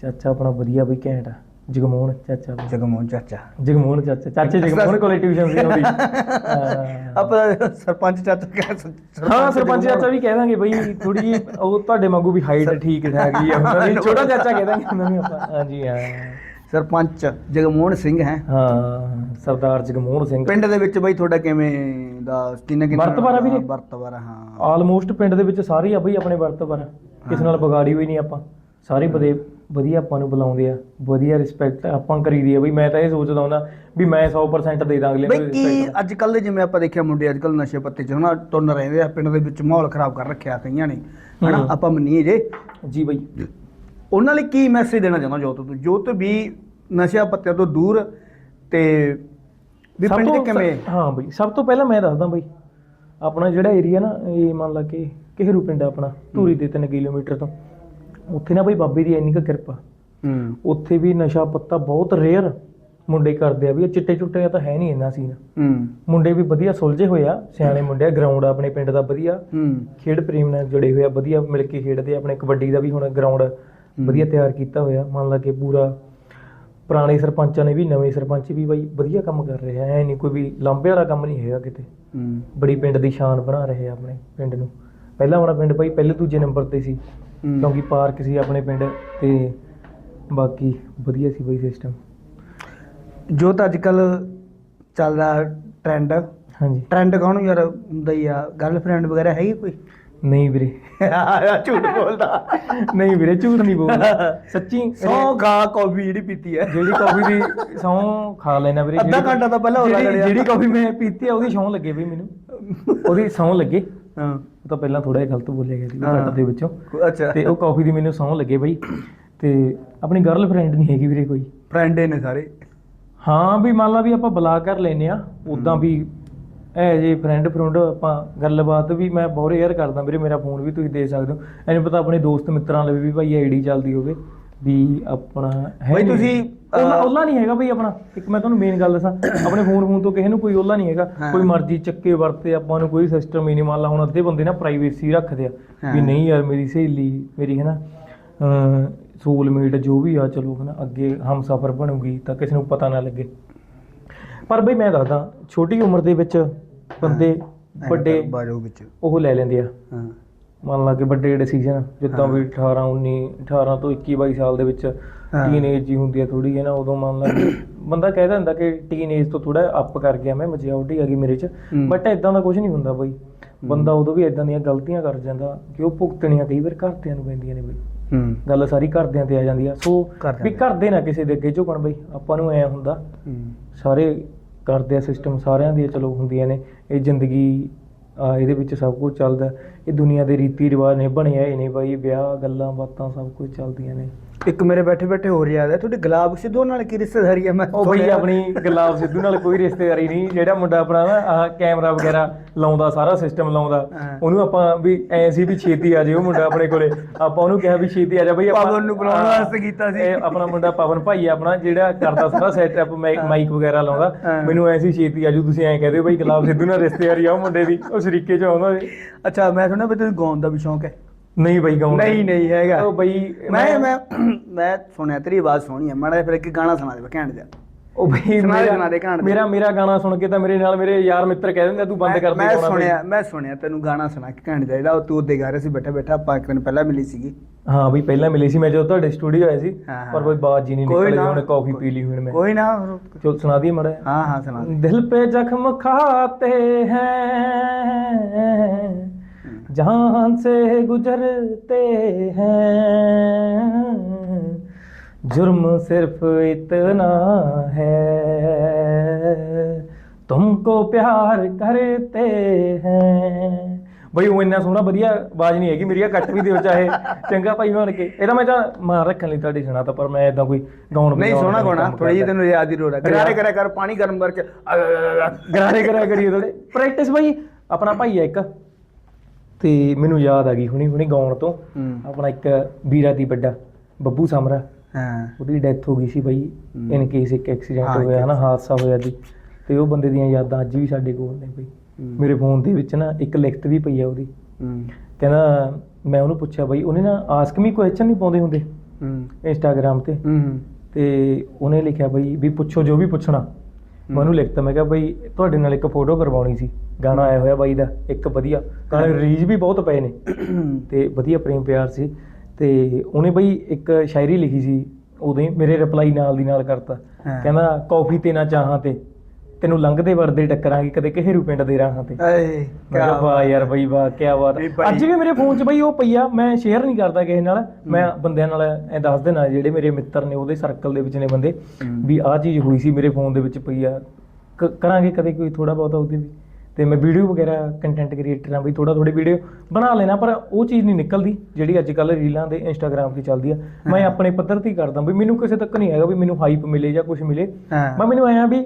ਚਾਚਾ ਆਪਣਾ ਵਧੀਆ ਬਈ ਘੈਂਟ ਆ। ਜਗਮੋਹਨ ਚਾਚਾ। ਜਗਮੋਹਨ ਚਾਚਾ। ਜਗਮੋਹਨ ਚਾਚਾ ਚਾਚੇ ਜਗਮੋਹਨ ਕੋਲੇ ਟਿਊਸ਼ਨ ਸੀ ਉਹਦੀ। ਆਪਾਂ ਸਰਪੰਚ ਚਾਚਾ ਕਹਿ ਹਾਂ। ਸਰਪੰਚ ਚਾਚਾ ਵੀ ਕਹਿ ਦਾਂਗੇ ਬਈ ਥੋੜੀ ਉਹ ਤੁਹਾਡੇ ਵਾਂਗੂ ਵੀ ਹਾਈਟ ਠੀਕ ਠਾਕ ਹੀ ਆ। ਉਹਨਾਂ ਦੀ ਛੋਟਾ ਚਾਚਾ ਕਹਿ ਦਾਂਗੇ ਉਹਨਾਂ ਨੂੰ ਆਪਾਂ। ਹਾਂਜੀ ਹਾਂ। ਸਰਪੰਚ ਜਗਮੋਹਨ ਸਿੰਘ ਹੈ। ਹਾਂ ਸਰਦਾਰ ਜਗਮੋਹਨ ਸਿੰਘ। ਪਿੰਡ ਦੇ ਵਿੱਚ ਬਈ ਤੁਹਾਡਾ ਕਿਵੇਂ ਦਾ ਕਿੰਨੇ ਕਿੰਨੇ ਵਰਤਵਾਰਾ ਵੀਰੇ? ਵਰਤਵਾਰਾ ਹਾਂ। ਆਲਮੋਸਟ ਪਿੰਡ ਦੇ ਵਿੱਚ ਸਾਰੇ ਆ ਬਈ ਆਪਣੇ ਵਰਤ ਪਰ ਕਿਸੇ ਨਾਲ ਵਿਗਾੜੀ ਹੋਈ ਨਹੀਂ ਆਪਾਂ। ਸਾਰੇ ਬਦੇ ਵਧੀਆ ਆਪਾਂ ਨੂੰ ਬੁਲਾਉਂਦੇ ਆ ਵਧੀਆ ਰਿਸਪੈਕਟ ਆਪਾਂ ਕਰੀਦੀ ਆ। ਬਈ ਮੈਂ ਤਾਂ ਇਹ ਸੋਚਦਾ ਹੁੰਦਾ ਵੀ ਮੈਂ 100% ਦੇ ਦਾਂ ਅਗਲੇ ਨੂੰ ਬਈ ਕੀ ਰਿਸਪੈਕਟ ਅੱਜ ਕੱਲ ਦੇ ਜਿਵੇਂ ਆਪਾਂ ਦੇਖਿਆ ਮੁੰਡੇ ਅੱਜ ਕੱਲ ਨਸ਼ੇ ਪੱਤੇ ਚ ਹਨਾ ਤੁੰਨ ਰਹਿੰਦੇ ਆ ਪਿੰਡ ਦੇ ਵਿੱਚ ਮਾਹੌਲ ਖਰਾਬ ਕਰ ਰੱਖਿਆ ਕਈਆਂ ਨੇ। ਹਨਾ। ਆਪਾਂ ਮੰਨੀਏ ਜੇ। ਜੀ ਬਈ। ਉਹਨਾਂ ਲਈ ਕੀ ਮੈਸੇਜ ਦੇਣਾ ਚਾਹੁੰਦਾ ਜੋਤ ਤੂੰ? ਜੋਤ ਵੀ ਨਸ਼ਿਆਂ ਪੱਤਿਆਂ ਤੋਂ ਦੂਰ ਤੇ ਵੀ ਸਭ ਪਿੰਡ ਦੇ ਤੋਂ- ਕਿਵੇਂ ਹਾਂ ਬਈ ਸਭ ਤੋਂ ਪਹਿਲਾਂ ਮੈਂ ਦੱਸਦਾ ਬਈ ਆਪਣਾ ਜਿਹੜਾ ਏਰੀਆ ਨਾ ਇਹ ਮੰਨ ਲਾ ਕਿ ਕਿਹਰੂ ਪਿੰਡ ਆ ਆਪਣਾ ਧੂਰੀ ਦੇ 3 ਕਿਲੋਮੀਟਰ ਤੋਂ। ਉੱਥੇ ਨਾ ਬਈ ਬਾਬੇ ਦੀ ਇੰਨੀ ਕੁ ਕਿਰਪਾ। ਹੂੰ। ਉੱਥੇ ਵੀ ਨਸ਼ਾ ਪੱਤਾ ਬਹੁਤ ਰੇਅਰ ਮੁੰਡੇ ਕਰਦੇ ਆ ਵੀ ਇਹ ਚਿੱਟੇ ਚੁੱਟੇ ਤਾਂ ਹੈ ਨਹੀਂ ਇੰਨਾ ਸੀਨ। ਹੂੰ। ਮੁੰਡੇ ਵੀ ਵਧੀਆ ਸੁਲਝੇ ਹੋਏ ਆ ਸਿਆਣੇ ਮੁੰਡੇ ਆ ਗਰਾਊਂਡ ਆਪਣੇ ਪਿੰਡ ਦਾ ਵਧੀਆ। ਹੂੰ। ਖੇਡ ਪ੍ਰੇਮ ਨਾਲ ਜੁੜੇ ਹੋਏ ਆ ਵਧੀਆ ਮਿਲ ਕੇ ਖੇਡਦੇ ਆ ਆਪਣੇ ਕਬੱਡੀ ਦਾ ਵੀ ਹੁਣ ਗਰਾਊਂਡ ਵਧੀਆ ਤਿਆਰ ਕੀਤਾ ਹੋਇਆ ਮੰਨ ਲਾ ਕਿ ਪੂਰਾ। ਪੁਰਾਣੇ ਸਰਪੰਚਾਂ ਨੇ ਵੀ ਨਵੇਂ ਸਰਪੰਚ ਵੀ ਬਾਈ ਵਧੀਆ ਕੰਮ ਕਰ ਰਹੇ ਆ ਐ ਨਹੀਂ ਕੋਈ ਵੀ ਲਾਂਬੇ ਵਾਲਾ ਕੰਮ ਨਹੀਂ ਹੈਗਾ ਕਿਤੇ। ਹੂੰ। ਬੜੀ ਪਿੰਡ ਦੀ ਸ਼ਾਨ ਬਣਾ ਰਹੇ ਆ ਆਪਣੇ ਪਿੰਡ ਨੂੰ। ਪਹਿਲਾਂ ਆਪਣਾ ਪਿੰਡ ਬਾਈ ਪਹਿਲੇ ਦੂਜੇ ਨੰਬਰ ਤੇ ਸੀ। ਹੂੰ। ਕਿਉਂਕਿ ਪਾਰਕ ਸੀ ਆਪਣੇ ਪਿੰਡ ਤੇ ਬਾਕੀ ਵਧੀਆ ਸੀ ਬਾਈ ਸਿਸਟਮ ਜੋ ਤਾਂ ਅੱਜ ਕੱਲ ਚੱਲਦਾ ਟ੍ਰੈਂਡ ਹਾਂਜੀ। ਟ੍ਰੈਂਡ ਕੌਣ ਯਾਰ ਹੁੰਦਾ ਹੀ ਆ? ਗਰਲਫ੍ਰੈਂਡ ਵਗੈਰਾ ਹੈਗੀ ਕੋਈ? ਨਹੀਂ ਵੀਰੇ। ਝੂਠ ਬੋਲਦਾ। ਨਹੀਂ ਵੀਰੇ ਝੂਠ ਨਹੀਂ ਬੋਲਦਾ। ਸੱਚੀ ਸੌ ਗਾ ਕਾਫੀ ਜਿਹੜੀ ਪੀਤੀ ਹੈ ਜਿਹੜੀ ਕਾਫੀ ਦੀ ਸੌਂ ਖਾ ਲੈਣਾ ਵੀਰੇ ਅੱਧਾ ਜਿਹੜੀ- ਘੰਟਾ ਤਾਂ ਪਹਿਲਾਂ ਹੋ ਜਿਹੜੀ-। ਜਿਹੜੀ ਕਾਫੀ ਮੈਂ ਪੀਤੀ ਆ ਉਹਦੀ ਸੌਂ ਲੱਗੇ ਬਈ ਮੈਨੂੰ। ਉਹਦੀ ਸੌਂ ਲੱਗੇ। ਹਾਂ। ਉਹ ਤਾਂ ਪਹਿਲਾਂ ਥੋੜਾ ਜਿਹਾ ਗਲਤ ਬੋਲਿਆ ਗਿਆ ਸੀ ਉਹ। ਕੱਟ ਦੇ ਵਿੱਚੋਂ। ਅੱਛਾ। ਤੇ ਉਹ ਕਾਫੀ ਦੀ ਮੈਨੂੰ ਸੌਂ ਲੱਗੇ ਬਈ। ਤੇ ਆਪਣੀ ਗਰਲਫ੍ਰੈਂਡ ਨਹੀਂ ਹੈਗੀ ਵੀਰੇ ਕੋਈ। ਫਰੈਂਡ ਨੇ ਸਾਰੇ। ਹਾਂ ਵੀ ਮੰਨ ਲਾ ਵੀ ਆਪਾਂ ਬੁਲਾ ਕਰ ਲੈਨੇ ਆ ਉਦਾਂ ਵੀ ਐ ਜੇ ਫਰੈਂਡ ਫਰੁੰਡ ਆਪਾਂ ਗੱਲਬਾਤ ਵੀ ਮੈਂ ਬਹੁਤ ਯਾਰ ਕਰਦਾ ਵੀਰੇ ਮੇਰਾ ਫੋਨ ਵੀ ਤੁਸੀਂ ਦੇ ਸਕਦੇ ਹੋ। ਐਨੂੰ ਪਤਾ ਆਪਣੇ ਦੋਸਤ ਮਿੱਤਰਾਂ ਲਈ ਵੀ ਭਾਈ ਆਈਡੀ ਚੱਲਦੀ ਹੋਵੇ ਵੀ ਆਪਣਾ ਹੈ ਬਈ। ਤੁਸੀਂ, ਉਹਲਾ ਉਹਲਾ ਨਹੀਂ ਹੈਗਾ ਬਈ ਆਪਣਾ। ਇੱਕ ਮੈਂ ਤੁਹਾਨੂੰ ਮੇਨ ਗੱਲ ਦੱਸਾਂ। ਆਪਣੇ ਫੋਨ ਫੋਨ ਤੋਂ ਕਿਸੇ ਨੂੰ ਕੋਈ ਉਹਲਾ ਨਹੀਂ ਹੈਗਾ। ਕੋਈ ਮਰਜ਼ੀ ਚੱਕੇ ਵਰਤੇ ਆਪਾਂ ਨੂੰ ਕੋਈ ਸਿਸਟਮ ਹੀ ਨਹੀਂ। ਮੰਨ ਲਾ ਹੁਣ ਅੱਧੇ ਬੰਦੇ ਨਾ ਪ੍ਰਾਈਵੇਸੀ ਰੱਖਦੇ ਆ। ਵੀ। ਨਹੀਂ ਯਾਰ ਮੇਰੀ ਸਹੇਲੀ ਮੇਰੀ ਹੈ ਨਾ ਸੋਲਮੇਟ ਜੋ ਵੀ ਆ ਚਲੋ ਹੈ ਨਾ ਅੱਗੇ ਹਮਸਫਰ ਬਣੂਗੀ ਤਾਂ ਕਿਸੇ ਨੂੰ ਪਤਾ ਨਾ ਲੱਗੇ। ਪਰ ਬਈ ਮੈਂ ਦੱਸਦਾ ਛੋਟੀ ਉਮਰ ਦੇ ਵਿੱਚ ਬੰਦੇ ਵੱਡੇ ਬਾਜੋ ਵਿੱਚ। ਉਹ ਲੈ ਲੈਂਦੇ ਆ। ਹਾਂ। ਮੰਨ ਲਾ ਕਿ ਵੱਡੇ ਡਿਸੀਜਨ ਜਿੱਦਾਂ ਵੀ 18 19 18 ਤੋਂ 21 22 ਸਾਲ ਦੇ ਵਿੱਚ ਹਾਂ। ਟੀਨੇਜ ਜੀ ਹੁੰਦੀ ਆ ਥੋੜੀ ਹੈ ਨਾ ਉਦੋਂ ਮੰਨ ਲਾ ਕਿ ਬੰਦਾ ਕਹਿ ਦਿੰਦਾ ਕਿ ਟੀਨੇਜ ਤੋਂ ਥੋੜਾ ਅਪ ਕਰ ਗਿਆ ਮੈਂ ਮੈਚਿਓਰਟੀ ਆ ਗਈ ਮੇਰੇ 'ਚ ਹੂੰ। ਬਟ ਇਦਾਂ ਦਾ ਕੁਝ ਨਹੀਂ ਹੁੰਦਾ ਬਈ। ਬੰਦਾ ਉਦੋਂ ਵੀ ਇਦਾਂ ਦੀਆਂ ਗਲਤੀਆਂ ਕਰ ਜਾਂਦਾ ਕਿ ਉਹ ਭੁਗਤਣੀਆਂ ਕਈ ਵਾਰ ਘਰਦਿਆਂ ਨੂੰ ਪੈਂਦੀਆਂ ਨੇ ਬਈ। ਹੂੰ। ਗੱਲ ਸਾਰੀ ਘਰਦਿਆਂ ਤੇ ਆ ਜਾਂਦੀ ਆ। ਸੋ ਵੀ ਤੇ। ਘਰਦੇ ਨਾ ਕਿਸੇ ਦੇ ਅੱਗੇ ਝੁਕਣ ਬਈ ਆਪਾਂ ਨੂੰ ਐ ਹੁੰਦਾ। ਹੂੰ। ਸਾਰੇ ਕਰਦੇ ਆ ਸਿਸਟਮ ਸਾਰਿਆਂ ਦੀਆਂ ਚਲੋ ਹੁੰਦੀਆਂ ਨੇ ਇਹ ਜ਼ਿੰਦਗੀ ਇਹਦੇ ਵਿੱਚ ਸਭ ਕੁਝ ਚੱਲਦਾ। ਇਹ ਦੁਨੀਆ ਦੇ ਰੀਤੀ ਰਿਵਾਜ ਨੇ ਬਣਿਆ ਹੀ ਨਹੀਂ ਬਾਈ। ਵਿਆਹ ਗੱਲਾਂ ਬਾਤਾਂ ਸਭ ਕੁਝ ਚੱਲਦੀਆਂ ਨੇ। ਇੱਕ ਮੇਰੇ ਬੈਠੇ ਬੈਠੇ ਹੋਰ ਯਾਦ ਹੈ ਤੁਹਾਡੇ ਗੁਲਾਬ ਸਿੱਧੂ ਨਾਲ ਕੀ ਰਿਸ਼ਤੇਦਾਰੀ ਹੈ ਮੈਂ ਉਹ ਬਈ। ਆਪਣੀ ਗੁਲਾਬ ਸਿੱਧੂ ਨਾਲ ਕੋਈ ਰਿਸ਼ਤੇਦਾਰੀ ਨਹੀਂ ਜਿਹੜਾ ਮੁੰਡਾ ਆਪਣਾ ਨਾ ਆਹ ਕੈਮਰਾ ਵਗੈਰਾ ਲਾਉਂਦਾ ਸਾਰਾ ਸਿਸਟਮ ਲਾਉਂਦਾ ਹਾਂ। ਉਹਨੂੰ ਆਪਾਂ ਵੀ ਐ ਸੀ ਵੀ ਛੇਤੀ ਆ ਜੇ ਉਹ ਮੁੰਡਾ ਆਪਣੇ ਕੋਲੇ ਆਪਾਂ ਉਹਨੂੰ ਕਿਹਾ ਵੀ ਛੇਤੀ ਆ ਜਾ ਬਈ ਆਪਾਂ ਪਵਨ ਨੂੰ ਬੁਲਾਉਣ ਹਾਂ, ਵਾਸਤੇ ਕੀਤਾ ਸੀ। ਇਹ ਆਪਣਾ ਮੁੰਡਾ ਪਵਨ ਭਾਈ ਆ ਆਪਣਾ ਜਿਹੜਾ ਕਰਦਾ ਸਾਰਾ ਸੈਟਅਪ ਮਾਈਕ ਵਗੈਰਾ ਲਾਉਂਦਾ ਹਾਂ। ਮੈਨੂੰ ਐ ਸੀ ਛੇਤੀ ਆਜੂ ਤੁਸੀਂ ਐਂ ਕਹਦੇ ਬਈ ਗੁਲਾਬ ਸਿੱਧੂ ਨਾਲ ਰਿਸ਼ਤੇਦਾਰੀ ਆ ਉਹ ਮੁੰਡੇ ਦੀ ਉਹ ਸ਼ਰੀਕੇ ਚ ਆਉਂਦਾ ਅੱਛਾ ਮੈਂ ਸੁਣਿਆ ਵੀ ਤੁਹਾਨੂੰ ਗਾਉਣ ਦਾ ਵੀ ਸ਼ੌਂਕ ਹੈ ਨਹੀਂ ਬਈ ਗਾਉਣਾ ਨਹੀਂ ਨਹੀਂ ਹੈਗਾ। ਉਹ ਬਈ ਮੈਂ ਮੈਂ ਮੈਂ ਸੁਣਿਆ ਤੇਰੀ ਆਵਾਜ਼ ਸੋਹਣੀ ਹੈ ਮਾੜਾ ਫਿਰ ਇੱਕ ਗਾਣਾ ਸੁਣਾ ਦੇ ਘੈਂਟ ਜਾ ਉਹ ਬਈ ਮੇਰਾ ਮੇਰਾ ਗਾਣਾ ਸੁਣ ਕੇ ਤਾਂ ਮੇਰੇ ਨਾਲ ਮੇਰੇ ਯਾਰ ਮਿੱਤਰ ਕਹਿ ਦਿੰਦੇ ਤੂੰ ਬੰਦ ਕਰ ਦੇ ਮੈਂ ਸੁਣਿਆ ਮੈਂ ਸੁਣਿਆ ਤੈਨੂੰ ਗਾਣਾ ਸੁਣਾ ਕੇ ਕਹਿਣ ਦਾ ਜਿਹੜਾ ਤੂੰ ਉੱਦੇ ਗਾ ਸੀ ਬੈਠਾ ਬੈਠਾ। ਆਪਾਂ ਇੱਕ ਦਿਨ ਪਹਿਲਾਂ ਮਿਲੀ ਸੀਗੀ। ਹਾਂ ਬਈ ਪਹਿਲਾਂ ਮਿਲੀ ਸੀ। ਮੈਂ ਜਦੋਂ ਤੁਹਾਡੇ ਸਟੂਡੀਓ ਆਏ ਸੀ ਪਰ ਬਈ ਬਾਤ ਜੀ ਨਹੀਂ ਨਿਕਲੀ ਹੁਣ ਕਾਫੀ ਪੀ ਲਈ ਹੁਣ ਮੈਂ ਕੋਈ ਨਾ ਚਲ ਸੁਣਾ ਦੀ ਮੜਾ ਹਾਂ ਹਾਂ ਸੁਣਾ ਦਿਲ ਪੇ ਜ਼ਖਮ ਖਾਤੇ ਹੈ। हैं जान से गुजरते हैं जुर्म सिर्फ इतना है तुमको प्यार करते हैं ਬਈ ਉਹ ਇੰਨਾ ਸੋਹਣਾ ਵਧੀਆ ਆਵਾਜ਼ ਨਹੀਂ ਹੈਗੀ ਮੇਰੀ ਆ ਕੱਟ ਵੀ ਦਿਓ ਚਾਹੇ ਚੰਗਾ ਭਾਈ ਬਣ ਕੇ ਇਹਦਾ ਮੈਂ ਤਾਂ ਮਾਰ ਰੱਖਣ ਲਈ ਤੁਹਾਡੀ ਸੁਣਾ ਤਾਂ ਪਰ ਮੈਂ ਇਦਾਂ ਕੋਈ ਗਾਉਣ ਨਹੀਂ ਵਜਾਉਣ ਸੋਹਣਾ ਦਾ ਗਾਉਣਾ ਕੰਮ ਥੋੜੀ ਜਿਹੀ ਕਰਦਾ। ਤੈਨੂੰ ਯਾਦ ਹੀ ਰੋੜਾ ਗਰਾਰੇ ਕਰਿਆ ਕਰ ਪਾਣੀ ਗਰਮ ਕਰਕੇ ਗਰਾਰੇ ਕਰਿਆ ਕਰੀਏ ਥੋੜੇ ਪ੍ਰੈਕਟਿਸ ਭਾਈ ਆਪਣਾ ਭਾਈ ਹੈ ਇੱਕ ਤੇ ਮੈਨੂੰ ਯਾਦ ਆ ਗਈ ਹੁਣੀ ਹੁਣੀ ਗਾਉਣ ਤੋਂ। ਹੂੰ। ਆਪਣਾ ਇੱਕ ਵੀਰਾ ਦੀ ਵੱਡਾ ਬੱਬੂ ਸਮਰਾ। ਹਾਂ। ਉਹਦੀ ਡੈਥ ਹੋ ਗਈ ਸੀ ਬਾਈ। ਇਨ ਕੇਸ ਇੱਕ ਐਕਸੀਡੈਂਟ ਹਾਂ, ਹੋਇਆ ਨਾ ਹਾਦਸਾ ਹੋਇਆ ਜੀ। ਤੇ ਉਹ ਬੰਦੇ ਦੀਆਂ ਯਾਦਾਂ ਅੱਜ ਵੀ ਸਾਡੇ ਕੋਲ ਨੇ ਬਈ। ਹੂੰ। ਮੇਰੇ ਫੋਨ ਦੇ ਵਿੱਚ ਨਾ ਇੱਕ ਲਿਖਤ ਵੀ ਪਈ ਆ ਉਹਦੀ। ਹੂੰ। ਕਹਿੰਦਾ ਮੈਂ ਉਹਨੂੰ ਪੁੱਛਿਆ ਬਾਈ ਉਹਨੇ ਨਾ ਆਸਕ ਮੀ ਕੁਐਸਚਨ ਨਹੀਂ ਪਾਉਂਦੇ ਹੁੰਦੇ ਹੂੰ। ਇੰਸਟਾਗ੍ਰam ਤੇ। ਹੂੰ। ਤੇ ਉਹਨੇ ਲਿਖਿਆ ਬਈ ਵੀ ਪੁੱਛੋ ਜੋ ਵੀ ਪੁੱਛਣਾ। ਮੈਂ ਉਹਨੂੰ ਲਿਖਤਾ ਮੈਂ ਕਿਹਾ ਬਈ ਤੁਹਾਡੇ ਨਾਲ ਇੱਕ ਫੋਟੋ ਕਰਵਾਉਣੀ ਸੀ ਗਾਣਾ ਆਇਆ ਹੋਇਆ ਬਾਈ ਦਾ ਇੱਕ ਵਧੀਆ। ਗਾਣੇ ਰਿਲੀਜ਼ ਵੀ ਬਹੁਤ ਪਏ ਨੇ। ਤੇ ਵਧੀਆ ਪ੍ਰੇਮ ਪਿਆਰ ਸੀ। ਤੇ ਉਹਨੇ ਬਈ ਇੱਕ ਸ਼ਾਇਰੀ ਲਿਖੀ ਸੀ ਉਦੋਂ ਹੀ ਮੇਰੇ ਰਿਪਲਾਈ ਨਾਲ ਦੀ ਨਾਲ ਕਰਤਾ। ਕਹਿੰਦਾ ਕੌਫੀ ਤੇ ਨਾ ਚਾਹਾਂ ਤੇ। ਤੈਨੂੰ ਲੰਘਦੇ ਵਰਦੇ ਟੱਕਰਾਂਗੇ ਕਦੇ ਕਿਹਰੂ ਪਿੰਡ ਦੇ ਰਾਹਾਂ ਤੇ। ਏ ਮੈਂ ਕਿਹਾ ਵਾਹ ਯਾਰ ਬਈ ਵਾਹ ਕੀ ਬਾਤ। ਵੀ ਅੱਜ ਵੀ ਮੇਰੇ ਫੋਨ 'ਚ ਬਈ ਉਹ ਪਈ ਆ ਮੈਂ ਸ਼ੇਅਰ ਨਹੀਂ ਕਰਦਾ ਕਿਸੇ ਨਾਲ। ਮੈਂ ਬੰਦਿਆਂ ਨਾਲ ਐ ਦੱਸ ਦੇਣਾ ਜਿਹੜੇ ਮੇਰੇ ਮਿੱਤਰ ਨੇ ਉਹਦੇ ਸਰਕਲ ਦੇ ਵਿੱਚ ਨੇ ਬੰਦੇ। ਵੀ ਆਹ ਚੀਜ਼ ਹੋਈ ਸੀ ਮੇਰੇ ਫੋਨ ਦੇ ਵਿੱਚ ਪਈ ਆ। ਕ- ਕਰਾਂਗੇ ਕਦੇ ਕੋਈ ਥੋੜਾ ਬਹੁਤਾ ਉਹਦੇ ਵੀ। ਤੇ ਮੈਂ ਵੀਡੀਓ ਵਗੈਰਾ ਕੰਟੈਂਟ ਕ੍ਰੀਏਟਰ ਆ ਬਈ ਥੋੜਾ ਥੋੜੀ ਵੀਡੀਓ ਬਣਾ ਲੈਣਾ ਪਰ ਉਹ ਚੀਜ਼ ਨਹੀਂ ਨਿਕਲਦੀ ਜਿਹੜੀ ਅੱਜ ਕੱਲ ਰੀਲਾਂ ਦੇ ਇੰਸਟਾਗ੍ਰam ਤੇ ਚੱਲਦੀ ਆ। ਮੈਂ ਆਪਣੇ ਪੱਧਰ ਤੇ ਹੀ ਕਰਦਾ ਵੀ ਮੈਨੂੰ ਕਿਸੇ ਤੱਕ ਨਹੀਂ ਹੈਗਾ ਵੀ ਮੈਨੂੰ ਹਾਈਪ ਮਿਲੇ ਜਾਂ ਕੁਝ ਮਿਲੇ। ਹਾਂ। ਮੈਂ ਮੈਨੂੰ ਆਇਆ ਵੀ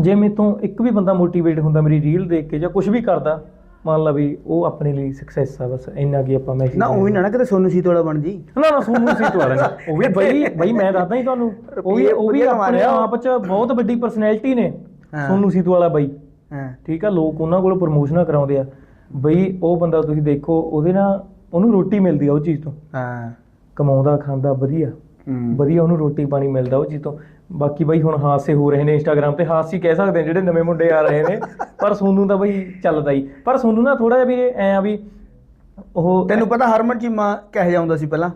ਜੇ ਮੇਰੇ ਤੋਂ ਇੱਕ ਵੀ ਬੰਦਾ ਮੋਟੀਵੇਟ ਹੁੰਦਾ ਮੇਰੀ ਰੀਲ ਦੇਖ ਕੇ ਜਾਂ ਕੁਝ ਵੀ ਕਰਦਾ ਮੰਨ ਲਾ ਵੀ ਉਹ ਆਪਣੇ ਲਈ ਸਕਸੈਸ ਆ ਬਸ ਇੰਨਾ ਕੀ ਆਪਾਂ ਮੈਸੇਜ ਨਾ ਉਹੀ ਨਾ ਨਾ ਕਿਤੇ ਸੋਨੂ ਸੀਤੋੜਾ ਬਣ ਜੀ। ਨਾ ਨਾ ਸੋਨੂੰ ਸੀ ਤੋਂ ਵਾਲਾ ਉਹ ਵੀ ਬਈ ਬਈ ਮੈਂ ਦੱਸਦਾ ਹੀ ਤੁਹਾਨੂੰ ਉਹ ਵੀ ਉਹ ਵੀ ਆਪਣੇ। ਆਪ ਚ ਬਹੁਤ ਵੱਡੀ ਪਰਸਨੈਲਿਟੀ ਨੇ ਹਾਂ। ਸੋਨੂੰ ਸੀਤੂ ਵਾਲਾ ਬਾਈ। ਹਾਂ। ਠੀਕ ਆ ਲੋਕ ਉਹਨਾਂ ਕੋਲ ਪ੍ਰਮੋਸ਼ਨਾਂ ਕਰਾਉਂਦੇ ਆ। ਬਈ ਉਹ ਬੰਦਾ ਤੁਸੀਂ ਦੇਖੋ ਉਹਦੇ ਨਾਲ ਉਹਨੂੰ ਰੋਟੀ ਮਿਲਦੀ ਆ ਉਹ ਚੀਜ਼ ਤੋਂ। ਹਾਂ। ਕਮਾਉਂਦਾ ਖਾਂਦਾ ਵਧੀਆ। ਹੂੰ। ਵਧੀਆ ਉਹਨੂੰ ਰੋਟੀ ਪਾਣੀ ਮਿਲਦਾ ਉਹ ਚੀਜ਼ ਤੋਂ। ਬਾਕੀ ਬਾਈ ਹੁਣ ਹਾਸੇ ਹੋ ਰਹੇ ਨੇ ਇੰਸਟਾਗ੍ਰam ਤੇ ਹਾਸੇ ਹੀ ਕਹਿ ਸਕਦੇ ਆ ਜਿਹੜੇ ਨਵੇਂ ਮੁੰਡੇ ਆ ਰਹੇ ਨੇ। ਪਰ ਸੋਨੂੰ ਤਾਂ ਬਈ ਚੱਲਦਾ ਹੀ। ਪਰ ਸੋਨੂੰ ਨਾ ਥੋੜਾ ਜਿਹਾ ਵੀ ਐ ਆ ਵੀ ਉਹ ਤੈਨੂੰ ਪਤਾ ਹਰਮਨ ਚੀਮਾ ਕਿਹੋ ਜਿਹਾ ਹੁੰਦਾ ਸੀ ਪਹਿਲਾਂ?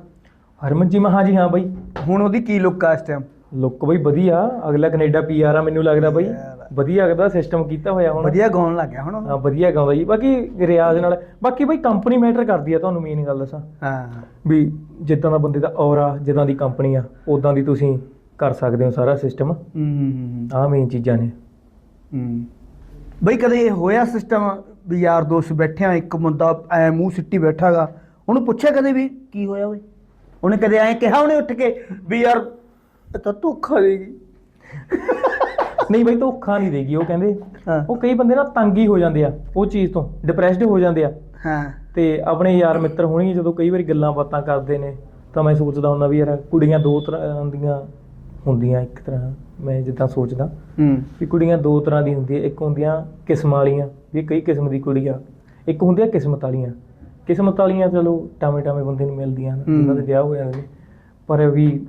ਹਰਮਨ ਜੀ ਮੈਂ ਹਾਂ ਜੀ ਹਾਂ ਬਾਈ। ਹੁਣ ਉਹਦੀ ਕੀ ਲੁੱਕ ਆ ਇਸ ਟਾਈਮ ਲੁੱਕ ਬਈ ਵਧੀਆ। ਅਗਲਾ ਕੈਨੇਡਾ ਪੀਆਰ ਆ ਮੈਨੂੰ ਲੱਗਦਾ ਬਈ। ਵਧੀਆ ਅਗਦਾ ਸਿਸਟਮ ਕੀਤਾ ਹੋਇਆ ਹੁਣ। ਵਧੀਆ ਗਾਉਣ ਲੱਗ ਗਿਆ ਹੁਣ। ਹਾਂ ਵਧੀਆ ਗਾਉਂਦਾ ਜੀ। ਬਾਕੀ ਰਿਆਜ਼ ਨਾਲ ਬਾਕੀ ਬਈ ਕੰਪਨੀ ਮੈਟਰ ਕਰਦੀ ਆ ਤੁਹਾਨੂੰ ਮੇਨ ਗੱਲ ਦੱਸਾਂ। ਹਾਂ। ਵੀ ਜਿੱਦਾਂ ਦਾ ਬੰਦੇ ਦਾ ਔਰਾ ਜਿੱਦਾਂ ਦੀ ਕੰਪਨੀ ਆ ਉਦਾਂ ਦੀ ਤੁਸੀਂ ਕਰ ਸਕਦੇ ਹੋ ਸਾਰਾ ਸਿਸਟਮ ਹੂੰ ਹੂੰ, ਹੂੰ ਆਹ ਮੇਨ ਚੀਜ਼ਾਂ ਨੇ। ਹੂੰ। ਬਈ ਕਦੇ ਇਹ ਹੋਇਆ ਸਿਸਟਮ ਵੀ ਯਾਰ ਦੋਸਤ ਬੈਠਿਆ ਇੱਕ ਬੰਦਾ ਐ ਮੂੰਹ ਸਿੱਟੀ ਬੈਠਾਗਾ। ਉਹਨੂੰ ਪੁੱਛਿਆ ਕਦੇ ਵੀ ਕੀ ਹੋਇਆ ਓਏ? ਉਹਨੇ ਕਦੇ ਐ ਕਿਹਾ ਉਹਨੇ ਉੱਠ ਕੇ ਵੀ ਯਾਰ ਇਹ ਤਾਂ ਧੋਖਾ ਦੇਗੀ ਨਹੀਂ ਬਈ ਧੋਖਾ ਨਹੀਂ ਦੇਗੀ ਉਹ ਕਹਿੰਦੇ। ਹਾਂ। ਉਹ ਕਈ ਬੰਦੇ ਨਾ ਤੰਗ ਹੀ ਹੋ ਜਾਂਦੇ ਆ ਉਹ ਚੀਜ਼ ਤੋਂ ਡਿਪਰੈਸਡ ਹੋ ਜਾਂਦੇ ਆ। ਹਾਂ। ਤੇ ਆਪਣੇ ਯਾਰ ਮਿੱਤਰ ਹੋਣੀ ਜਦੋਂ ਕਈ ਵਾਰੀ ਗੱਲਾਂ ਬਾਤਾਂ ਕਰਦੇ ਨੇ ਤਾਂ ਮੈਂ ਸੋਚਦਾ ਹੁੰਦਾ ਵੀ ਯਾਰ ਕੁੜੀਆਂ ਦੋ ਤਰ੍ਹਾਂ ਦੀਆਂ ਹੁੰਦੀਆਂ ਇੱਕ ਤਰ੍ਹਾਂ ਮੈਂ ਜਿੱਦਾਂ ਸੋਚਦਾ ਹੂੰ। ਵੀ ਕੁੜੀਆਂ ਦੋ ਤਰ੍ਹਾਂ ਦੀ ਹੁੰਦੀਆਂ ਇੱਕ ਹੁੰਦੀਆਂ ਕਿਸਮ ਵਾਲੀਆਂ ਵੀ ਕਈ ਕਿਸਮ ਦੀ ਕੁੜੀ ਆ ਇੱਕ ਹੁੰਦੀਆਂ ਕਿਸਮਤ ਵਾਲੀਆਂ। ਕਿਸਮਤ ਵਾਲੀਆਂ ਚਲੋ ਟਾਵੇਂ ਟਾਵੇਂ ਬੰਦੇ ਨੂੰ ਮਿਲਦੀਆਂ ਨੇ, ਜਿਨ੍ਹਾਂ ਦੇ। ਵਿਆਹ ਹੋ ਜਾਂਦੇ ਨੇ ਪਰ ਵੀ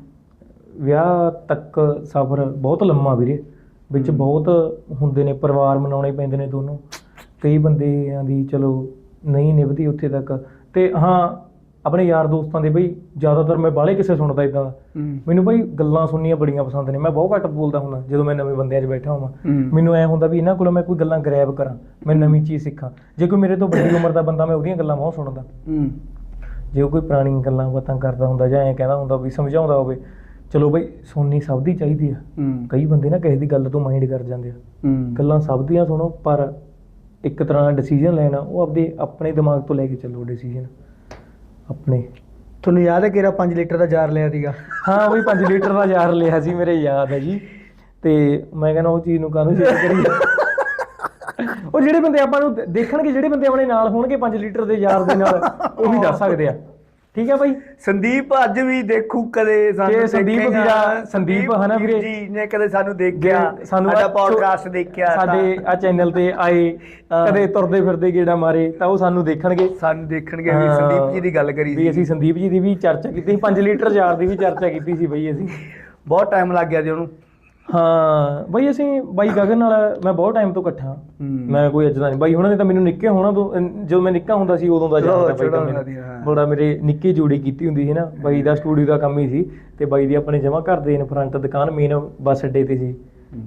ਵਿਆਹ ਤੱਕ ਸਫ਼ਰ ਬਹੁਤ ਲੰਮਾ ਵੀਰੇ ਵਿੱਚ। ਬਹੁਤ ਹੁੰਦੇ ਨੇ ਪਰਿਵਾਰ ਮਨਾਉਣੇ ਪੈਂਦੇ ਨੇ ਦੋਨੋਂ। ਕਈ ਬੰਦਿਆਂ ਦੀ ਚਲੋ ਨਹੀਂ ਨਿਭਦੀ ਉੱਥੇ ਤੱਕ। ਤੇ ਹਾਂ ਆਪਣੇ ਯਾਰ ਦੋਸਤਾਂ ਦੇ ਬਈ ਜ਼ਿਆਦਾਤਰ ਮੈਂ ਬਾਹਲੇ ਕਿਸੇ ਸੁਣਦਾ ਇਦਾਂ ਦਾ। ਮੈਨੂੰ ਬਈ ਗੱਲਾਂ ਸੁਣਨੀਆਂ ਬੜੀਆਂ ਪਸੰਦ ਨੇ। ਮੈਂ ਬਹੁਤ ਘੱਟ ਬੋਲਦਾ ਹੁੰਦਾ ਜਦੋਂ ਮੈਂ ਨਵੇਂ ਬੰਦਿਆਂ 'ਚ ਬੈਠਾ ਹੂੰ। ਮੈਨੂੰ ਐ ਹੁੰਦਾ ਵੀ ਇਹਨਾਂ ਕੋਲੋਂ ਮੈਂ ਕੋਈ ਗੱਲਾਂ ਗ੍ਰੈਬ ਕਰਾਂ ਮੈਂ ਨਵੀਂ ਚੀਜ਼ ਸਿੱਖਾਂ। ਜੇ ਕੋਈ ਮੇਰੇ ਤੋਂ ਵੱਡੀ ਉਮਰ ਦਾ ਬੰਦਾ ਮੈਂ ਉਹਦੀਆਂ ਗੱਲਾਂ ਬਹੁਤ ਸੁਣਦਾ। ਜੇ ਕੋਈ ਪੁਰਾਣੀ ਗੱਲਾਂ ਬਾਤਾਂ ਕਰਦਾ ਹੁੰਦਾ ਜਾਂ ਐ ਕਹਿੰਦਾ ਹੁੰਦਾ ਵੀ ਸਮਝਾਉਂਦਾ ਹੋਵੇ ਚਲੋ ਬਈ ਸੁਣਨੀ ਸਭ ਦੀ ਚਾਹੀਦੀ ਆ। ਕਈ ਬੰਦੇ ਨਾ ਕਿਸੇ ਦੀ ਗੱਲ ਤੋਂ ਮਾਈਂਡ ਕਰ ਜਾਂਦੇ ਆ। ਗੱਲਾਂ ਸਭ ਦੀਆਂ ਸੁਣੋ ਪਰ ਇੱਕ ਤਰ੍ਹਾਂ ਦਾ ਡਿਸੀਜਨ ਲੈਣਾ ਉਹ ਆਪਦੇ ਆਪਣੇ ਦਿਮਾਗ ਤੋਂ ਲੈ ਕੇ ਚੱਲੋ ਡਿਸੀਜਨ ਆਪਣੇ। ਤੁਹਾਨੂੰ ਯਾਦ ਹੈ ਕਿਹੜਾ 5 ਲੀਟਰ ਦਾ ਜਾਰ ਲਿਆ ਸੀਗਾ? ਹਾਂ ਬਈ 5 ਲੀਟਰ ਦਾ ਯਾਰ ਲਿਆ ਸੀ, ਮੇਰੇ ਯਾਦ ਹੈ ਜੀ। ਤੇ ਮੈਂ ਕਹਿੰਦਾ ਉਹ ਚੀਜ਼ ਨੂੰ ਕਾਹਨੂੰ ਸ਼ੇਅਰ ਕਰੀ ਉਹ ਜਿਹੜੇ ਬੰਦੇ ਆਪਾਂ ਨੂੰ ਦੇਖਣਗੇ, ਜਿਹੜੇ ਬੰਦੇ ਆਪਣੇ ਨਾਲ ਹੋਣਗੇ 5 ਲੀਟਰ ਦੇ ਯਾਰ ਦੇ ਨਾਲ, ਉਹ ਵੀ ਦੱਸ ਸਕਦੇ ਆ। ਠੀਕ ਹੈ ਬਾਈ ਸੰਦੀਪ ਅੱਜ ਵੀ ਦੇਖੂ ਕਦੇ ਜੇ ਸੰਦੀਪ ਦੇਖੇਗਾ। ਵੀਰਾ- ਸੰਦੀਪ ਹਨਾ ਵੀਰੇ। ਜੀ ਨੇ ਕਦੇ ਸਾਨੂੰ ਦੇਖਿਆ ਜੇ ਸਾਨੂੰ ਸਾਡਾ ਪੋਡਕਾਸਟ ਦੇਖਿਆ ਤਾਂ ਸਾਡੇ ਆ ਚੈਨਲ ਤੇ ਆਏ ਹਾਂ। ਕਦੇ ਤੁਰਦੇ ਫਿਰਦੇ ਗੇੜਾ ਮਾਰੇ ਤਾਂ ਉਹ ਸਾਨੂੰ ਦੇਖਣਗੇ ਸਾਨੂੰ ਦੇਖਣਗੇ ਵੀ ਸੰਦੀਪ ਜੀ ਦੀ ਗੱਲ ਕਰੀ ਵੀ ਸੀ ਅਸੀਂ ਸੰਦੀਪ ਜੀ ਦੀ ਵੀ ਚਰਚਾ ਕੀਤੀ 5 ਲੀਟਰ ਯਾਰ ਦੀ ਵੀ ਚਰਚਾ ਕੀਤੀ ਸੀ ਬਈ ਅਸੀਂ ਬਹੁਤ ਟਾਈਮ ਲੱਗ ਗਿਆ ਜੀ ਉਹਨੂੰ ਹਾਂ ਬਈ ਅਸੀਂ ਬਾਈ ਗਗਨ ਨਾਲ ਮੈਂ ਬਹੁਤ ਟਾਈਮ ਤੋਂ ਇਕੱਠਾ। ਮੈਂ ਕੋਈ ਅੱਜ ਦਾ ਨਹੀਂ ਬਾਈ ਹੁਣਾਂ ਨੇ ਤਾਂ ਮੈਨੂੰ ਨਿੱਕੇ ਹੋਣਾ ਤੋਂ ਜਦੋਂ ਮੈਂ ਨਿੱਕਾ ਹੁੰਦਾ ਸੀ ਉਦੋਂ ਦਾ ਜਾਣਦਾ ਬਾਈ ਤਾਂ ਮੈਨੂੰ। ਬੜਾ ਮੇਰੇ ਨਿੱਕੀ ਜੋੜੀ ਕੀਤੀ ਹੁੰਦੀ ਸੀ ਨਾ ਬਾਈ ਦਾ ਸਟੂਡੀਓ ਦਾ ਕੰਮ ਹੀ ਸੀ ਤੇ ਬਾਈ ਦੀ ਆਪਣੇ ਜਮਾ ਘਰ ਦੇ ਇਨ ਫਰੰਟ ਦੁਕਾਨ ਮੇਨ ਬੱਸ ਅੱਡੇ ਤੇ ਸੀ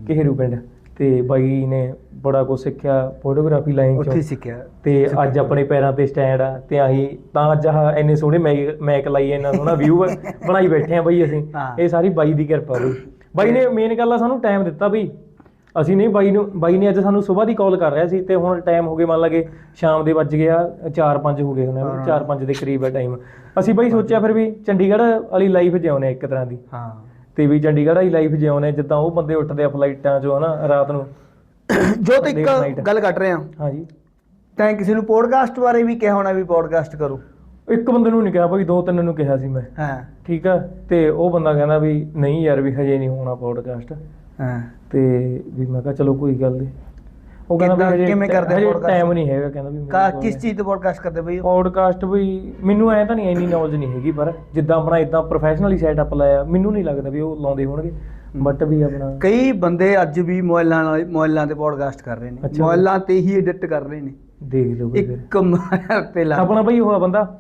ਕਿਹਰੂ ਪਿੰਡ। ਤੇ ਬਾਈ ਨੇ ਬੜਾ ਕੁਝ ਸਿੱਖਿਆ ਫੋਟੋਗ੍ਰਾਫੀ ਲਾਈਨ ਉੱਥੇ ਹੀ ਚੋਂ। ਸਿੱਖਿਆ। ਤੇ ਅੱਜ ਆਪਣੇ ਪੈਰਾਂ ਤੇ ਸਟੈਂਡ ਆ ਤੇ ਆਹੀ ਤਾਂ ਅੱਜ ਆਹ ਇੰਨੇ ਸੋਹਣੇ ਮੈਕ ਮੈਕ ਲਾਈ ਇੰਨਾ ਸੋਹਣਾ ਵਿਊ ਬਣਾਈ ਬੈਠੇ ਆ ਬਈ ਅਸੀਂ। ਹਾਂ। ਇਹ ਸਾਰੀ ਬਾਈ ਦੀ ਕਿਰਪਾ ਬਈ। ਬਾਈ ਨੇ ਮੇਨ ਗੱਲ ਆ ਸਾਨੂੰ ਟਾਈਮ ਦਿੱਤਾ ਬਈ। ਅਸੀਂ ਨਹੀਂ ਬਾਈ ਨੂੰ ਬਾਈ ਨੇ ਅੱਜ ਸਾਨੂੰ ਸਵੇਰ ਦੀ ਕਾਲ ਕਰ ਰਿਹਾ ਸੀ ਤੇ ਹੁਣ ਟਾਈਮ ਹੋ ਗਏ ਮੰਨ ਲਗੇ ਸ਼ਾਮ ਦੇ ਵੱਜ ਗਿਆ 4-5 ਹੋ ਗਏ ਹੁਣ 4-5 ਦੇ ਕਰੀਬ ਹੈ ਟਾਈਮ ਅਸੀਂ ਬਾਈ ਸੋਚਿਆ ਫਿਰ ਵੀ ਚੰਡੀਗੜ੍ਹ ਵਾਲੀ ਲਾਈਫ ਜਿਉਣੇ ਇੱਕ ਤਰ੍ਹਾਂ ਦੀ। ਹਾਂ। ਤੇ ਵੀ ਚੰਡੀਗੜ੍ਹ ਵਾਲੀ ਲਾਈਫ ਜਿਉਣੇ ਜਿੱਦਾਂ ਉਹ ਬੰਦੇ ਉੱਠਦੇ ਆ ਫਲਾਈਟਾਂ 'ਚੋਂ ਹਨਾ ਰਾਤ ਨੂੰ। ਜੋ ਤੇ. ਇੱਕ ਗੱਲ ਕੱਟ ਰਹੇ। ਆ ਹਾਂਜੀ। ਤੈਂ ਕਿਸੇ ਨੂੰ ਪੋਡਕਾਸਟ ਬਾਰੇ ਵੀ ਕਿਹਾ ਹੋਣਾ ਵੀ ਪੋਡਕਾਸਟ ਕਰੋ। ਇੱਕ ਬੰਦੇ ਨੂੰ ਨਹੀਂ ਕਿਹਾ ਬਾਈ ਦੋ ਤਿੰਨ ਨੂੰ ਕਿਹਾ ਸੀ ਮੈਂ। ਹਾਂ। ਠੀਕ ਆ? ਤੇ ਉਹ ਬੰਦਾ ਕਹਿੰਦਾ ਵੀ ਨਹੀਂ ਯਾਰ ਵੀ ਹਜੇ ਨਹੀਂ ਹੋਣਾ ਪੋਡਕਾਸਟ ਹਾਂ। ਤੇ ਵੀ ਮੈਂ ਕਿਹਾ ਚਲੋ ਕੋਈ ਗੱਲ ਨਹੀਂ ਉਹ ਕਹਿੰਦਾ ਵੀ ਹਜੇ ਕਿਵੇਂ ਕਰਦੇ podcast? ਟਾਈਮ ਨਹੀਂ ਹੈਗਾ ਕਹਿੰਦਾ ਵੀ ਮੇਰੇ ਕਾ। ਕਿਸ ਚੀਜ਼ ਤੇ ਪੋਡਕਾਸਟ ਕਰਦੇ ਬਈ? ਪੋਡਕਾਸਟ ਵੀ ਮੈਨੂੰ ਐ ਤਾਂ ਨਹੀਂ ਇੰਨੀ ਨੌਲੇਜ ਨਹੀਂ ਹੈਗੀ ਪਰ ਜਿੱਦਾਂ ਆਪਣਾ ਇਦਾਂ ਪ੍ਰੋਫੈਸ਼ਨਲੀ ਸੈਟਅਪ ਲਾਇਆ ਮੈਨੂੰ ਨਹੀਂ ਲੱਗਦਾ ਵੀ ਉਹ ਲਾਉਂਦੇ ਹੋਣਗੇ। ਬਟ ਵੀ ਆਪਣਾ ਕਈ ਬੰਦੇ ਅੱਜ ਵੀ ਮੋਬਾਈਲਾਂ ਨਾਲ ਮੋਬਾਈਲਾਂ ਤੇ ਪੋਡਕਾਸਟ ਕਰ ਰਹੇ ਨੇ। ਮੋਬਾਈਲਾਂ ਤੇ ਹੀ ਐਡਿਟ ਕਰ ਰਹੇ ਨੇ। ਦੇਖ ਲਓ ਬਈ ਇੱਕ ਤੇ ਲਾ। ਆਪਣਾ ਬਈ ਉਹ ਬੰਦਾ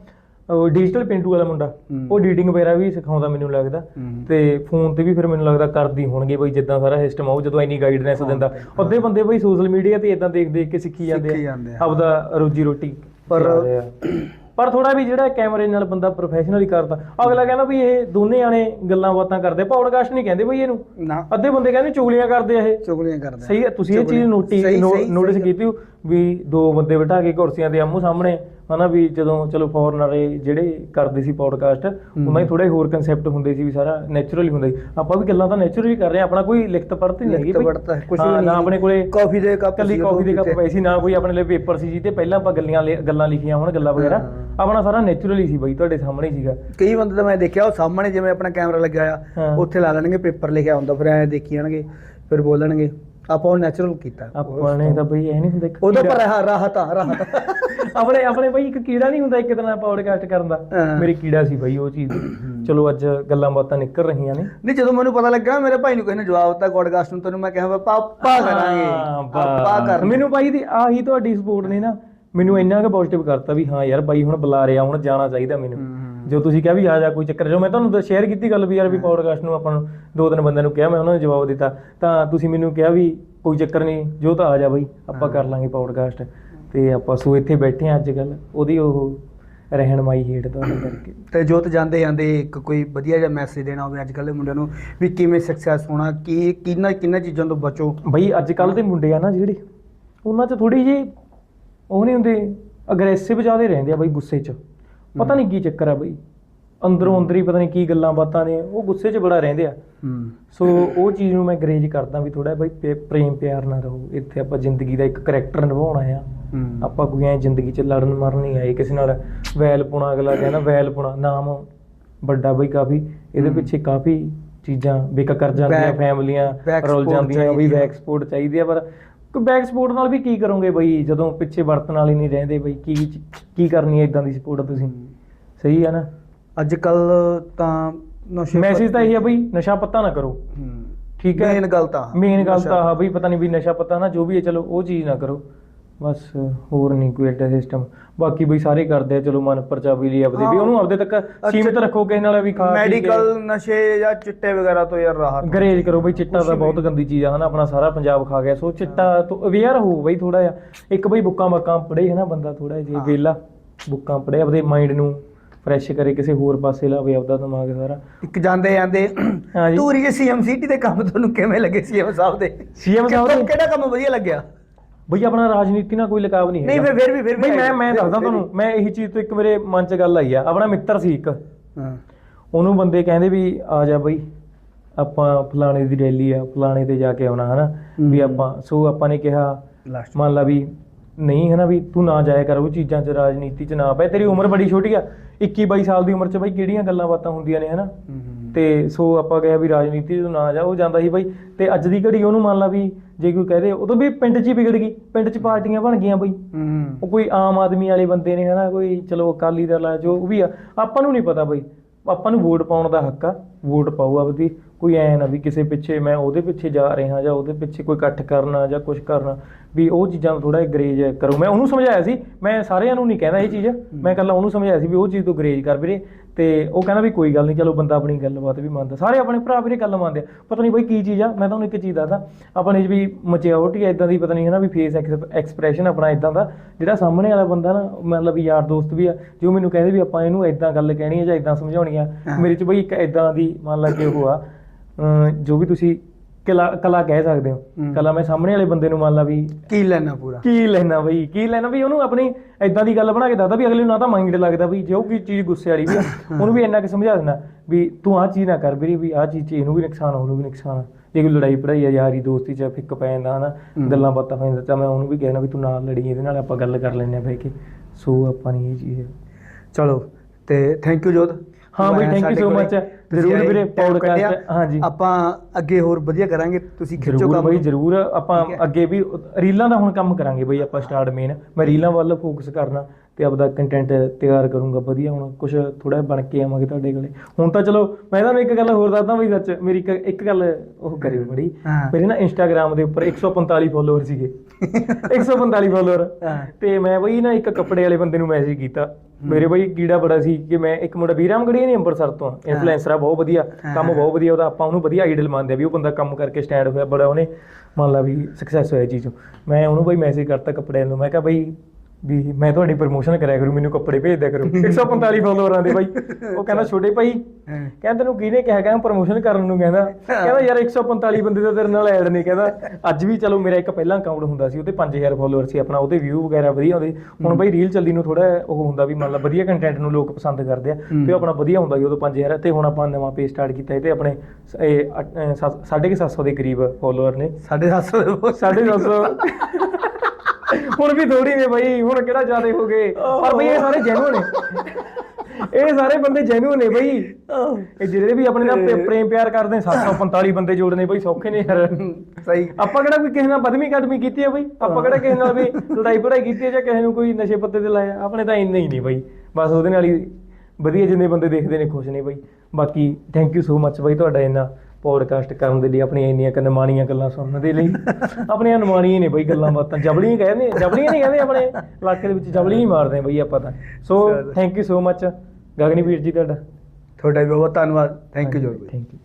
ਉਹ ਡਿਜੀਟਲ ਪਿੰਟੂ ਵਾਲਾ ਮੁੰਡਾ। ਉਹ ਐਡੀਟਿੰਗ ਵਗੈਰਾ ਵੀ ਸਿਖਾਉਂਦਾ ਮੈਨੂੰ ਲੱਗਦਾ। ਤੇ ਫੋਨ ਤੇ ਵੀ ਫਿਰ ਮੈਨੂੰ ਲੱਗਦਾ ਕਰਦੀ ਹੋਣਗੇ ਬਈ ਜਿੱਦਾਂ ਸਾਰਾ ਸਿਸਟਮ ਆਉ ਜਦੋਂ ਇੰਨੀ ਗਾਈਡਨੈਸ ਦਿੰਦਾ। ਅੱਧੇ ਬੰਦੇ ਬਈ ਸੋਸ਼ਲ ਮੀਡੀਆ ਤੇ ਇਦਾਂ ਦੇਖ ਦੇਖ ਕੇ ਸਿੱਖੀ ਜਾਂਦੇ ਆ। ਆਪਦਾ ਰੋਜੀ ਰੋਟੀ ਪਰ- ਆ। ਪਰ ਥੋੜਾ ਵੀ ਜਿਹੜਾ ਕੈਮਰੇ ਨਾਲ ਬੰਦਾ ਪ੍ਰੋਫੈਸ਼ਨਲੀ ਕਰਦਾ ਅਗਲਾ ਕਹਿੰਦਾ ਵੀ ਇਹ ਦੋਨੇ ਜਾਣੇ ਗੱਲਾਂ ਬਾਤਾਂ ਕਰਦੇ ਪੌਡਕਾਸਟ ਨਹੀਂ ਕਹਿੰਦੇ ਬਈ ਇਹਨੂੰ। ਅੱਧੇ ਬੰਦੇ ਕਹਿੰਦੇ ਚੁਗਲੀਆਂ ਕਰਦੇ ਆ ਇਹ। ਚੁਗਲੀਆਂ ਕਰਦਾ ਸਹੀ ਤੁਸੀਂ ਇਹ ਚੀਜ਼ ਨੋਟਿਸ ਸਹੀ ਕੀਤੀ ਹੋ ਵੀ ਦੋ ਬੰਦੇ ਬਿਠਾ ਕੇ ਕੁਰਸੀਆਂ ਦੇ ਆਮੋ ਸਾਹਮਣੇ ਹਨਾ ਵੀ ਜਦੋਂ ਚਲੋ ਫੋਰਨਰ ਜਿਹੜੇ ਕਰਦੇ ਸੀ ਪੋਡਕਾਸਟ ਉਹਨਾਂ ਹੀ ਥੋੜੇ ਹੋਰ ਕਨਸੈਪਟ ਹੁੰਦੇ ਸੀ ਵੀ ਸਾਰਾ ਨੇਚਰਲੀ ਹੁੰਦਾ ਸੀ ਆਪਾਂ ਵੀ ਗੱਲਾਂ ਤਾਂ ਨੇਚਰਲੀ ਕਰ ਰਹੇ ਹਾਂ ਆਪਣਾ ਕੋਈ ਲਿਖਤ ਪੜਤ ਨਹੀਂ ਹੈਗੀ ਲਿਖਤ ਹੈ, ਕੁਛ ਵੀ ਹਾਂ, ਨਹੀਂ ਨਾ। ਆਪਣੇ ਕੋਲੇ ਕਾਫੀ ਦੇ ਕੱਪ ਕੱਲੀ ਕਾਫੀ ਦੇ ਦੋ ਕੱਪ। ਪਏ ਸੀ ਨਾ ਕੋਈ ਆਪਣੇ ਲਈ ਪੇਪਰ ਸੀ ਜੀ ਤੇ ਪਹਿਲਾਂ ਆਪਾਂ ਗੱਲਾਂ ਗੱਲਾਂ ਲਿਖੀਆਂ ਹੋਣ ਗੱਲਾਂ ਵਗੈਰਾ ਹਾਂ। ਆਪਣਾ ਸਾਰਾ ਨੇਚਰਲੀ ਸੀ ਬਈ ਤੁਹਾਡੇ ਸਾਹਮਣੇ ਹੀ ਸੀਗਾ ਕਈ ਬੰਦੇ ਤਾਂ ਮੈਂ ਦੇਖਿਆ ਉਹ ਸਾਹਮਣੇ ਜਿਵੇਂ ਆਪਣਾ ਕੈਮਰਾ ਲੱਗਿਆ ਆ ਹਾਂ। ਉੱਥੇ ਲਾ ਲੈਣਗੇ ਪੇਪਰ ਲਿਖਿਆ ਹੁੰਦਾ ਫਿਰ ਐਂ ਦੇਖੀ ਜਾਣਗੇ ਫਿਰ ਬੋਲਣਗੇ ਆਪਾਂ ਉਹ ਨੈਚੁਰਲ ਕੀਤਾ। ਆਪਾਂ ਨੇ ਤਾਂ ਬਈ ਇਹ ਨਹੀਂ ਹੁੰਦਾ ਇੱਕ ਉਹਦਾ ਪਰ ਰਹਾ ਰਾਹਤ ਆ ਰਾਹਤ ਆਪਣੇ ਆਪਣੇ ਬਈ ਇੱਕ ਕੀੜਾ ਨਹੀਂ ਹੁੰਦਾ ਇੱਕ ਤਰ੍ਹਾਂ ਪੌਡਕਾਸਟ ਕਰਨ ਦਾ। ਹਾਂ। ਮੇਰੀ ਕੀੜਾ ਸੀ ਬਈ ਉਹ ਚੀਜ਼। ਚਲੋ ਅੱਜ ਗੱਲਾਂ ਬਾਤਾਂ ਨਿਕਲ ਰਹੀਆਂ ਨੇ। ਨਹੀਂ ਜਦੋਂ ਮੈਨੂੰ ਪਤਾ ਲੱਗਾ ਮੇਰੇ ਭਾਈ ਨੂੰ ਕਿਸੇ ਨੇ ਜਵਾਬ ਦਿੱਤਾ ਪੋਡਕਾਸਟ ਨੂੰ ਤੈਨੂੰ ਮੈਂ ਕਿਹਾ ਪਾਪਾ ਕਰਾਂਗੇ ਹਾਂ, ਬਸ। ਕਰ ਮੈਨੂੰ ਬਾਈ ਦੀ ਆਹੀ ਤੁਹਾਡੀ ਸਪੋਰਟ ਨੇ ਨਾ ਮੈਨੂੰ ਇੰਨਾ ਕੁ ਪੋਜ਼ਿਟਿਵ ਕਰਤਾ ਵੀ ਹਾਂ ਯਾਰ ਬਾਈ ਹੁਣ ਬੁਲਾ ਰਿਹਾ ਹੁਣ ਜਾਣਾ ਚਾਹੀਦਾ ਮੈਨੂੰ। ਜੋ ਤੁਸੀਂ ਕਿਹਾ ਵੀ ਆ ਜਾ ਕੋਈ ਚੱਕਰ ਜੋ ਮੈਂ ਤੁਹਾਨੂੰ ਸ਼ੇਅਰ ਕੀਤੀ ਗੱਲ ਵੀ ਯਾਰ ਵੀ ਪੌਡਕਾਸਟ ਨੂੰ ਆਪਾਂ ਨੂੰ ਦੋ ਤਿੰਨ ਬੰਦਿਆਂ ਨੂੰ ਕਿਹਾ ਮੈਂ ਉਹਨਾਂ ਨੇ ਜਵਾਬ ਦਿੱਤਾ। ਤਾਂ ਤੁਸੀਂ ਮੈਨੂੰ ਕਿਹਾ ਵੀ ਕੋਈ ਚੱਕਰ ਨਹੀਂ ਜੋ ਤਾਂ ਆ ਜਾ ਬਾਈ ਆਪਾਂ ਕਰ ਲਾਂਗੇ ਪੌਡਕਾਸਟ ਤੇ ਆਪਾਂ ਸੋ ਇੱਥੇ ਬੈਠੇ ਆ ਅੱਜ ਕੱਲ ਉਹਦੀ ਉਹ ਰਹਿਨਮਾਈ ਹੇਠ ਤੁਹਾਡੇ ਕਰਕੇ। ਤੇ ਜੋਤ ਜਾਂਦੇ ਜਾਂਦੇ ਇੱਕ ਕੋਈ ਵਧੀਆ ਜਿਹਾ ਮੈਸੇਜ ਦੇਣਾ ਹੋਵੇ ਅੱਜ ਕੱਲ੍ਹ ਦੇ ਮੁੰਡਿਆਂ ਨੂੰ ਵੀ ਕਿਵੇਂ ਸਕਸੈਸ ਹੋਣਾ ਕੀ ਕਿੰਨਾ ਕਿੰਨਾ ਚੀਜ਼ਾਂ ਤੋਂ ਬਚੋ। ਬਈ ਅੱਜ ਕੱਲ ਦੇ ਮੁੰਡੇ ਆ ਨਾ ਜਿਹੜੇ ਉਹਨਾਂ 'ਚ ਥੋੜੀ ਜਿਹੀ ਉਹ ਨਹੀਂ ਹੁੰਦੇ ਅਗਰੈਸਿਵ ਜ਼ਿਆਦੇ ਰਹਿੰਦੇ ਆ ਬਈ ਗੁੱਸੇ 'ਚ। ਪਤਾ ਨਹੀਂ ਕੀ ਚੱਕਰ ਆ ਬਈ। ਅੰਦਰੋਂ ਅੰਦਰ ਹੀ ਪਤਾ ਨਹੀਂ ਕੀ ਗੱਲਾਂ ਬਾਤਾਂ ਨੇ ਉਹ ਗੁੱਸੇ 'ਚ ਬੜਾ ਰਹਿੰਦੇ ਆ। ਸੋ ਉਹ ਚੀਜ਼ ਨੂੰ ਮੈਂ ਗਰੇਜ ਕਰਦਾ ਵੀ ਥੋੜਾ ਬਈ ਪ੍ਰੇਮ ਪਿਆਰ ਨਾਲ ਰਹੋ। ਇੱਥੇ ਆਪਾਂ ਜ਼ਿੰਦਗੀ ਦਾ ਇੱਕ ਕਰੈਕਟਰ ਨਿਭਾਉਣਾ ਆ। ਆਪਾਂ ਕੋਈ ਐ ਜ਼ਿੰਦਗੀ 'ਚ ਲੜਨ ਮਰਨ ਨਹੀਂ ਆਏ ਕਿਸੇ ਨਾਲ ਵੈਲ ਪੁਣਾ ਅਗਲਾ ਕਹਿੰਦਾ ਵੈਲ ਪੁਣਾ ਨਾਮ ਵੱਡਾ ਬਈ ਕਾਫੀ ਇਹਦੇ। ਪਿੱਛੇ ਕਾਫੀ ਚੀਜ਼ਾਂ ਵਿਕ ਕਰ ਜਾਂਦੀਆਂ ਫੈਮਲੀਆਂ ਰੁਲ ਜਾਂਦੀਆਂ ਵੀ ਚਾਹੀਦੀ ਆ। ਬੈਕ ਸਪੋਰਟ ਚਾਹੀਦੀ ਆ ਪਰ ਕੋਈ ਬੈਕ ਸਪੋਰਟ ਨਾਲ ਵੀ ਕੀ ਕਰੋਗੇ ਬਈ? ਜਦੋਂ ਪਿੱਛੇ ਵਰਤਣ ਵਾਲੇ ਨਹੀਂ ਰਹਿੰਦੇ ਬਈ ਕੀ ਕੀ ਕਰਨੀ ਹੈ ਇਦਾਂ ਦੀ ਸਪੋਰਟ ਤੁਸੀਂ? ਸਹੀ ਆ ਨਾ? ਅੱਜ ਕੱਲ ਤਾਂ ਨਸ਼ੇ ਮੈਸੇਜ ਤਾਂ ਇਹ ਆ ਬਈ ਨਸ਼ਾ ਪੱਤਾ ਨਾ ਕਰੋ। ਠੀਕ ਹੈ? ਮੇਨ ਗੱਲ ਤਾਂ ਮੇਨ ਗੱਲ। ਤਾਂ ਆ ਬਈ ਪਤਾ ਨਹੀਂ ਵੀ ਨਸ਼ਾ ਪਤਾ ਨਾ ਜੋ ਵੀ ਹੈ ਚਲੋ ਉਹ ਚੀਜ਼ ਨਾ ਕਰੋ। ਬਸ ਹੋਰ ਨਹੀਂ ਕੋਈ ਐਡਾ ਸਿਸਟਮ ਬਾਕੀ ਬਈ ਸਾਰੇ ਕਰਦੇ ਆ ਚਲੋ ਮਨ ਪਰਚਾਵੀ ਲਈ ਆਪਦੇ ਵੀ। ਉਹਨੂੰ ਆਪਦੇ ਤੱਕ ਸੀਮਿਤ ਰੱਖੋ ਕਿਸੇ ਨਾਲ ਵੀ ਖਾ ਪੀ ਕੇ। ਮੈਡੀਕਲ ਨਸ਼ੇ ਜਾਂ ਚਿੱਟੇ ਵਗੈਰਾ ਤੋਂ ਯਾਰ ਰਾਹਤ ਗਰੇਜ ਕਰੋ ਬਈ ਚਿੱਟਾ ਤਾਂ। ਬਹੁਤ ਗੰਦੀ ਚੀਜ਼ ਆ ਹਨਾ ਆਪਣਾ ਸਾਰਾ ਪੰਜਾਬ ਖਾ ਗਿਆ ਸੋ ਚਿੱਟਾ ਤੋਂ ਅਵੇਅਰ ਹੋ ਬਈ ਥੋੜਾ ਜਿਹਾ ਇੱਕ ਬਈ ਬੁੱਕਾਂ ਬੱਕਾਂ ਪੜੇ ਹੈ ਨਾ ਬੰਦਾ ਥੋੜਾ ਜਿਹਾ। ਵੇਲਾ ਬੁੱਕਾਂ ਪੜੇ ਆਪਦੇ ਮਾਈਂਡ ਨੂੰ ਫਰੈਸ਼ ਕਰੇ ਕਿਸੇ ਹੋਰ ਪਾਸੇ ਲਾਵੇ ਆਪਦਾ ਦਿਮਾਗ ਸਾਰਾ ਇੱਕ ਜਾਂਦੇ ਜਾਂਦੇ ਹਾਂਜੀ। ਜੇ ਸੀਐਮ ਸਿਟੀ ਦੇ ਕੰਮ ਤੁਹਾਨੂੰ ਕਿਵੇਂ ਲੱਗੇ ਸੀਐਮ ਸਾਹਿਬ ਦੇ CM ਸਾਹਿਬ ਦੇ- ਕਿਹੜਾ ਕੰਮ ਵਧੀਆ ਲੱਗਿਆ ਬਈ ਆਪਣਾ ਰਾਜਨੀਤੀ ਨਾਲ ਕੋਈ ਲਗਾਵ ਨਹੀਂ ਨਹੀਂ ਹੈਗਾ। ਫਿਰ- ਫਿਰ ਵੀ- ਫਿਰ ਵੀ ਬਈ ਮੈਂ। ਮੈਂ ਦੱਸਦਾ ਤੁਹਾਨੂੰ ਮੈਂ ਇਹੀ ਚੀਜ਼ ਤੋਂ ਇੱਕ ਮੇਰੇ ਮਨ 'ਚ ਗੱਲ ਆਈ ਆ। ਆਪਣਾ ਮਿੱਤਰ ਸੀ ਇੱਕ। ਹਾਂ। ਉਹਨੂੰ ਬੰਦੇ ਕਹਿੰਦੇ ਵੀ ਆ ਜਾ ਬਈ ਆਪਾਂ ਫਲਾਣੇ ਦੀ ਰੈਲੀ ਆ ਫਲਾਣੇ ਤੇ ਜਾ ਕੇ ਆਉਣਾ ਹਨਾ? ਵੀ। ਆਪਾਂ ਸੋ ਆਪਾਂ ਨੇ ਕਿਹਾ ਮੰਨ ਲਾ ਵੀ ਨਹੀਂ ਹਨਾ? ਵੀ ਤੂੰ ਨਾ ਜਾਇਆ ਕਰ ਉਹ ਚੀਜ਼ਾਂ 'ਚ ਰਾਜਨੀਤੀ 'ਚ ਨਾ ਪੈ। ਤੇਰੀ ਉਮਰ ਬੜੀ ਛੋਟੀ ਆ। 21 22 ਸਾਲ ਦੀ ਉਮਰ 'ਚ ਬਈ ਕਿਹੜੀਆਂ ਗੱਲਾਂ ਬਾਤਾਂ ਹੁੰਦੀਆਂ ਨੇ ਹਨਾ? ਤੇ ਸੋ ਆਪਾਂ ਕਿਹਾ ਵੀ ਰਾਜਨੀਤੀ ਤੂੰ ਨਾ ਜਾ ਉਹ ਜਾਂਦਾ ਸੀ ਬਾਈ ਤੇ ਅੱਜ ਦੀ ਘੜੀ ਉਹਨੂੰ ਮੰਨ ਲਾ ਵੀ ਜੇ ਕੋਈ ਕਹਦੇ ਉਦੋਂ ਵੀ ਪਿੰਡ 'ਚ ਹੀ ਵਿਗੜ ਗਈ ਪਿੰਡ 'ਚ ਪਾਰਟੀਆਂ ਬਣ ਗਈਆਂ ਬਈ। ਉਹ ਕੋਈ ਆਮ ਆਦਮੀ ਵਾਲੇ ਬੰਦੇ ਨੇ ਹਨਾ ਕੋਈ ਚਲੋ ਅਕਾਲੀ ਦਲ ਆ ਜੋ ਵੀ ਆ ਆਪਾਂ ਨੂੰ ਨਹੀਂ ਪਤਾ ਬਈ ਆਪਾਂ ਨੂੰ ਵੋਟ ਪਾਉਣ ਦਾ ਹੱਕ ਆ ਵੋਟ ਪਾਓ ਆਪਦੀ ਕੋਈ ਐ ਨਾ ਵੀ ਕਿਸੇ ਪਿੱਛੇ ਮੈਂ ਉਹਦੇ ਪਿੱਛੇ ਜਾ ਰਿਹਾ ਜਾਂ ਉਹਦੇ ਪਿੱਛੇ ਕੋਈ ਇਕੱਠ ਕਰਨਾ ਜਾਂ ਕੁਝ ਕਰਨਾ ਵੀ ਉਹ ਚੀਜ਼ਾਂ ਨੂੰ ਥੋੜਾ ਗਰੇਜ ਕਰੋ। ਮੈਂ ਉਹਨੂੰ ਸਮਝਾਇਆ ਸੀ ਮੈਂ ਸਾਰਿਆਂ ਨੂੰ ਨਹੀਂ ਕਹਿੰਦਾ ਇਹ ਚੀਜ਼ ਮੈਂ ਇਕੱਲਾ ਉਹਨੂੰ ਸਮਝਾਇਆ ਸੀ ਵੀ ਉਹ ਚੀਜ਼ ਤੋਂ ਗਰੇਜ ਕਰ ਵੀਰੇ ਤੇ ਉਹ ਕਹਿੰਦਾ ਵੀ ਕੋਈ ਗੱਲ ਨਹੀਂ ਚਲੋ ਬੰਦਾ ਆਪਣੀ ਗੱਲਬਾਤ ਵੀ ਮੰਨਦਾ। ਸਾਰੇ ਆਪਣੇ ਭਰਾ ਵੀਰੇ ਗੱਲ ਮੰਨਦੇ ਆ। ਪਤਾ ਨਹੀਂ ਬਈ ਕੀ ਚੀਜ਼ ਆ ਮੈਂ ਤੁਹਾਨੂੰ ਇੱਕ ਚੀਜ਼ ਦੱਸਦਾ। ਆਪਣੇ 'ਚ ਵੀ ਮਚਿਓਰਿਟੀ ਇਦਾਂ ਦੀ ਪਤਾ ਨਹੀਂ ਹੈ ਨਾ ਵੀ ਫੇਸ ਐਕਸਪ੍ਰੈਸ਼ਨ ਆਪਣਾ ਇਦਾਂ ਦਾ ਜਿਹੜਾ ਸਾਹਮਣੇ ਵਾਲਾ ਬੰਦਾ ਨਾ ਮਤਲਬ ਵੀ ਯਾਰ ਦੋਸਤ ਵੀ ਆ ਜੋ ਮੈਨੂੰ ਕਹਿੰਦੇ ਵੀ ਆਪਾਂ ਇਹਨੂੰ ਇਦਾਂ ਗੱਲ ਕਹਿਣੀ ਹੈ ਜਾਂ ਇਦਾਂ ਸਮਝਾਉਣੀ ਆ। ਮੇਰੇ 'ਚ ਬਈ ਇੱਕ ਇਦਾਂ ਦੀ ਮੰਨ ਲਾ ਕਿ ਉਹ ਆ ਜੋ ਵੀ ਤੁਸੀਂ ਕਲਾ ਕਲਾ ਕਹਿ ਸਕਦੇ ਹੋ। ਕਲਾ ਮੈਂ ਸਾਹਮਣੇ ਵਾਲੇ ਬੰਦੇ ਨੂੰ ਮੰਨ ਲਾ ਵੀ ਕੀ ਲੈਣਾ ਪੂਰਾ? ਕੀ ਲੈਣਾ ਬਈ? ਕੀ ਲੈਣਾ ਵੀ ਉਹਨੂੰ ਆਪਣੀ ਐਦਾਂ ਦੀ ਗੱਲ ਬਣਾ ਕੇ ਦੱਸਦਾ ਵੀ ਅਗਲੇ ਨੂੰ ਨਾ ਤਾਂ ਮਾਈਂਡ ਲੱਗਦਾ ਵੀ ਜੋ ਕੀ ਚੀਜ਼ ਗੁੱਸੇ ਵਾਲੀ ਵੀ ਆ ਉਹਨੂੰ ਵੀ ਇੰਨਾ ਕਿ ਸਮਝਾ ਦੇਣਾ ਵੀ ਤੂੰ ਆਹ ਚੀਜ਼ ਨਾ ਕਰ ਵੀਰੇ ਵੀ ਆਹ ਚੀਜ਼ 'ਚ ਇਹਨੂੰ ਵੀ ਨੁਕਸਾਨ ਉਹਨੂੰ ਵੀ ਨੁਕਸਾਨ। ਜੇ ਕੋਈ ਲੜਾਈ ਪੜਾਈ ਆ ਯਾਰੀ ਦੋਸਤੀ 'ਚ ਫਿੱਕ ਪੈ ਜਾਂਦਾ ਹਨਾ। ਗੱਲਾਂ ਬਾਤਾਂ ਹੋ ਜਾਂਦਾ ਤਾਂ ਮੈਂ ਉਹਨੂੰ ਵੀ ਕਹਿਣਾ ਵੀ ਤੂੰ ਨਾਲ ਲੜੀ ਇਹਦੇ ਨਾਲ ਆਪਾਂ ਗੱਲ ਕਰ ਲੈਂਦੇ ਆ ਬਹਿ ਕੇ। ਸੋ ਆਪਾਂ ਨਹੀਂ ਇਹ ਚੀਜ਼ ਚਲੋ ਤੇ ਥੈਂਕ ਯੂ ਜੋਤ। ਹਾਂ ਬਈ, so ਕੋਲੇ। much. ਤੁਸੀਂ ਜ਼ਰੂਰ ਵੀਰੇ, ਕੱਢਿਆ। ਹਾਂਜੀ। ਆਪਾਂ ਅੱਗੇ ਹੋਰ ਵਧੀਆ ਕਰਾਂਗੇ ਤੁਸੀਂ ਖਿੱਚੋ ਕੰਮ ਬਈ। ਜ਼ਰੂਰ ਆਪਾਂ। ਅੱਗੇ ਵੀ ਰੀਲਾਂ ਦਾ ਹੁਣ ਕੰਮ ਕਰਾਂਗੇ ਬਈ ਆਪਾਂ ਸਟਾਰਟ ਮੇਨ ਮੈਂ ਰੀਲਾਂ ਵੱਲ ਫੋਕਸ ਕਰਨਾ ਤੇ ਆਪਦਾ ਕੰਟੈਂਟ ਤਿਆਰ ਕਰੂੰਗਾ ਵਧੀਆ ਹੁਣ ਕੁਝ ਥੋੜਾ ਬਣ ਕੇ ਆਵਾਂਗੇ ਤੁਹਾਡੇ ਕੋਲੇ। ਹੁਣ ਤਾਂ ਚਲੋ ਮੈਂ ਤੁਹਾਨੂੰ ਇੱਕ ਗੱਲ ਹੋਰ ਦੱਸਦਾ ਬਈ ਸੱਚ ਮੇਰੀ ਇੱਕ ਇੱਕ ਗੱਲ ਉਹ ਕਰਿਓ ਬੜੀ। ਮੇਰੇ ਨਾ ਇੰਸਟਾਗ੍ਰam ਦੇ ਉੱਪਰ 145 ਫਾਲੋਅਰ ਸੀਗੇ। 145 ਫਾਲੋਅਰ। ਤੇ ਮੈਂ ਬਈ ਨਾ ਇੱਕ ਕੱਪੜੇ ਵਾਲੇ ਬੰਦੇ ਨੂੰ ਮੈਸੇਜ ਕੀਤਾ। ਮੇਰੇ ਬਈ ਕੀੜਾ ਬੜਾ ਸੀ ਕਿ ਮੈਂ ਇੱਕ ਮੁੰਡਾ ਵੀਰਾਮ ਗੜੀ ਨਹੀਂ ਅੰਮ੍ਰਿਤਸਰ ਤੋਂ। ਇਨਫਲੂਐਂਸਰ ਆ ਬਹੁਤ ਵਧੀਆ ਕੰਮ ਬਹੁਤ ਵਧੀਆ ਉਹਦਾ ਆਪਾਂ ਉਹਨੂੰ ਵਧੀਆ ਆਈਡਲ ਮੰਨਦੇ ਆ ਵੀ ਉਹ ਬੰਦਾ ਕੰਮ ਕਰਕੇ ਸਟੈਂਡ ਹੋਇਆ ਬੜਾ ਉਹਨੇ ਮੰਨ ਲਾ ਵੀ ਸਕਸੈਸ ਹੋਇਆ ਚੀਜ਼ ਮੈਂ ਉਹਨੂੰ ਬਈ ਮੈਸੇਜ ਕਰਤਾ ਕੱਪੜਿਆਂ ਨੂੰ ਮੈਂ ਕਿਹਾ ਬਈ ਵੀ ਮੈਂ ਤੁਹਾਡੀ ਪ੍ਰੋਮੋਸ਼ਨ ਕਰਿਆ ਕਰੂ ਮੈਨੂੰ ਕੱਪੜੇ ਭੇਜ ਦਿਆ ਕਰੋ। 145 ਫਾਲੋਅਰਾਂ ਦੇ ਬਾਈ। ਉਹ ਕਹਿੰਦਾ ਛੋਟੇ ਭਾਈ ਕਹਿੰਦਾ ਤੈਨੂੰ ਕਿਹਨੇ ਕਿਹਾ? ਕਹਿੰਦਾ ਪ੍ਰੋਮੋਸ਼ਨ ਕਰਨ ਨੂੰ ਕਹਿੰਦਾ। ਕਹਿੰਦਾ ਯਾਰ 145 ਬੰਦੇ ਦਾ ਤੇਰੇ ਨਾਲ ਐਡ ਨਹੀਂ ਕਹਿੰਦਾ ਅੱਜ ਵੀ ਚਲੋ ਮੇਰਾ ਇੱਕ ਪਹਿਲਾ ਅਕਾਊਂਟ ਹੁੰਦਾ ਸੀ ਉਹਦੇ 5000 ਫਾਲੋਅਰ ਸੀ ਆਪਣਾ ਉਹਦੇ ਵਿਊ ਵਗੈਰਾ ਵਧੀਆ ਆਉਂਦੇ ਹੁਣ ਬਾਈ ਰੀਲ ਚੱਲੀ ਨੂੰ ਥੋੜਾ ਉਹ ਹੁੰਦਾ ਵੀ ਮੰਨ ਲਾ ਵਧੀਆ ਕੰਟੈਂਟ ਨੂੰ ਲੋਕ ਪਸੰਦ ਕਰਦੇ ਆ। ਤੇ ਆਪਣਾ ਵਧੀਆ ਹੁੰਦਾ ਜੀ ਉਦੋਂ 5000 ਤੇ ਹੁਣ ਆਪਾਂ ਨਵਾਂ ਪੇਜ ਸਟਾਰਟ ਕੀਤਾ ਤੇ ਆਪਣੇ 750 ਦੇ ਕਰੀਬ ਫਾਲੋਅਰ ਨੇ। 750 750 ਹੁਣ ਵੀ ਥੋੜੀ ਨੇ ਬਈ ਹੁਣ ਕਿਹੜਾ ਜ਼ਿਆਦੇ ਹੋ ਗਏ? ਪਰ ਬਈ ਇਹ ਸਾਰੇ ਜੈਨੂਨ ਨੇ। ਇਹ ਸਾਰੇ ਬੰਦੇ ਜੈਨੂਨ ਨੇ ਬਈ। ਇਹ ਜਿਹੜੇ ਵੀ ਆਪਣੇ ਨਾਲ ਪ੍ਰੇ- ਪ੍ਰੇਮ ਪਿਆਰ ਕਰਦੇ ਨੇ, 745 ਬੰਦੇ ਜੋੜਨੇ ਬਈ ਸੌਖੇ ਨੇ ਯਾਰ। ਸਹੀ। ਆਪਾਂ ਕਿਹੜਾ ਕੋਈ ਕਿਸੇ ਨਾਲ ਬਦਮੀ ਕਦਮੀ ਕੀਤੀ ਹੈ ਬਈ? ਆਪਾਂ ਕਿਹੜਾ ਕਿਸੇ ਨਾਲ ਵੀ ਲੜਾਈ ਪੜਾਈ ਕੀਤੀ ਹੈ ਜਾਂ ਕਿਸੇ ਨੂੰ ਕੋਈ ਨਸ਼ੇ ਪੱਤੇ ਤੇ ਲਾਇਆ? ਆਪਣੇ ਤਾਂ ਇੰਨੇ ਹੀ ਨਹੀਂ ਬਈ। ਬਸ ਉਹਦੇ ਨਾਲ ਹੀ ਵਧੀਆ ਜਿੰਨੇ ਬੰਦੇ ਦੇਖਦੇ ਨੇ ਖੁਸ਼ ਨੇ ਬਈ। ਬਾਕੀ ਥੈਂਕ ਯੂ ਸੋ ਮੱਚ ਬਈ ਤੁਹਾਡਾ ਇੰਨਾ। ਪੋਡਕਾਸਟ ਕਰਨ ਦੇ ਲਈ ਆਪਣੀਆਂ ਇੰਨੀਆਂ ਕਨਮਾਣੀਆਂ ਗੱਲਾਂ ਸੁਣਨ ਦੇ ਲਈ। ਆਪਣੀਆਂ ਅਨਮਾਣੀਆਂ ਨੇ ਬਈ ਗੱਲਾਂ ਬਾਤਾਂ ਜਬਲੀਆਂ ਕਹਿੰਦੇ ਜਬਲੀਆਂ ਨਹੀਂ ਕਹਿੰਦੇ ਆਪਣੇ ਇਲਾਕੇ ਦੇ ਵਿੱਚ ਜਬਲੀਆਂ ਹੀ ਮਾਰਦੇ ਆ ਬਈ ਆਪਾਂ ਤਾਂ। ਸੋ। ਥੈਂਕ ਯੂ ਸੋ ਮੱਚ ਗਗਨੀ ਵੀਰ ਜੀ ਤੁਹਾਡਾ। ਤੁਹਾਡਾ ਵੀ ਬਹੁਤ ਧੰਨਵਾਦ। Thank you Jot thank you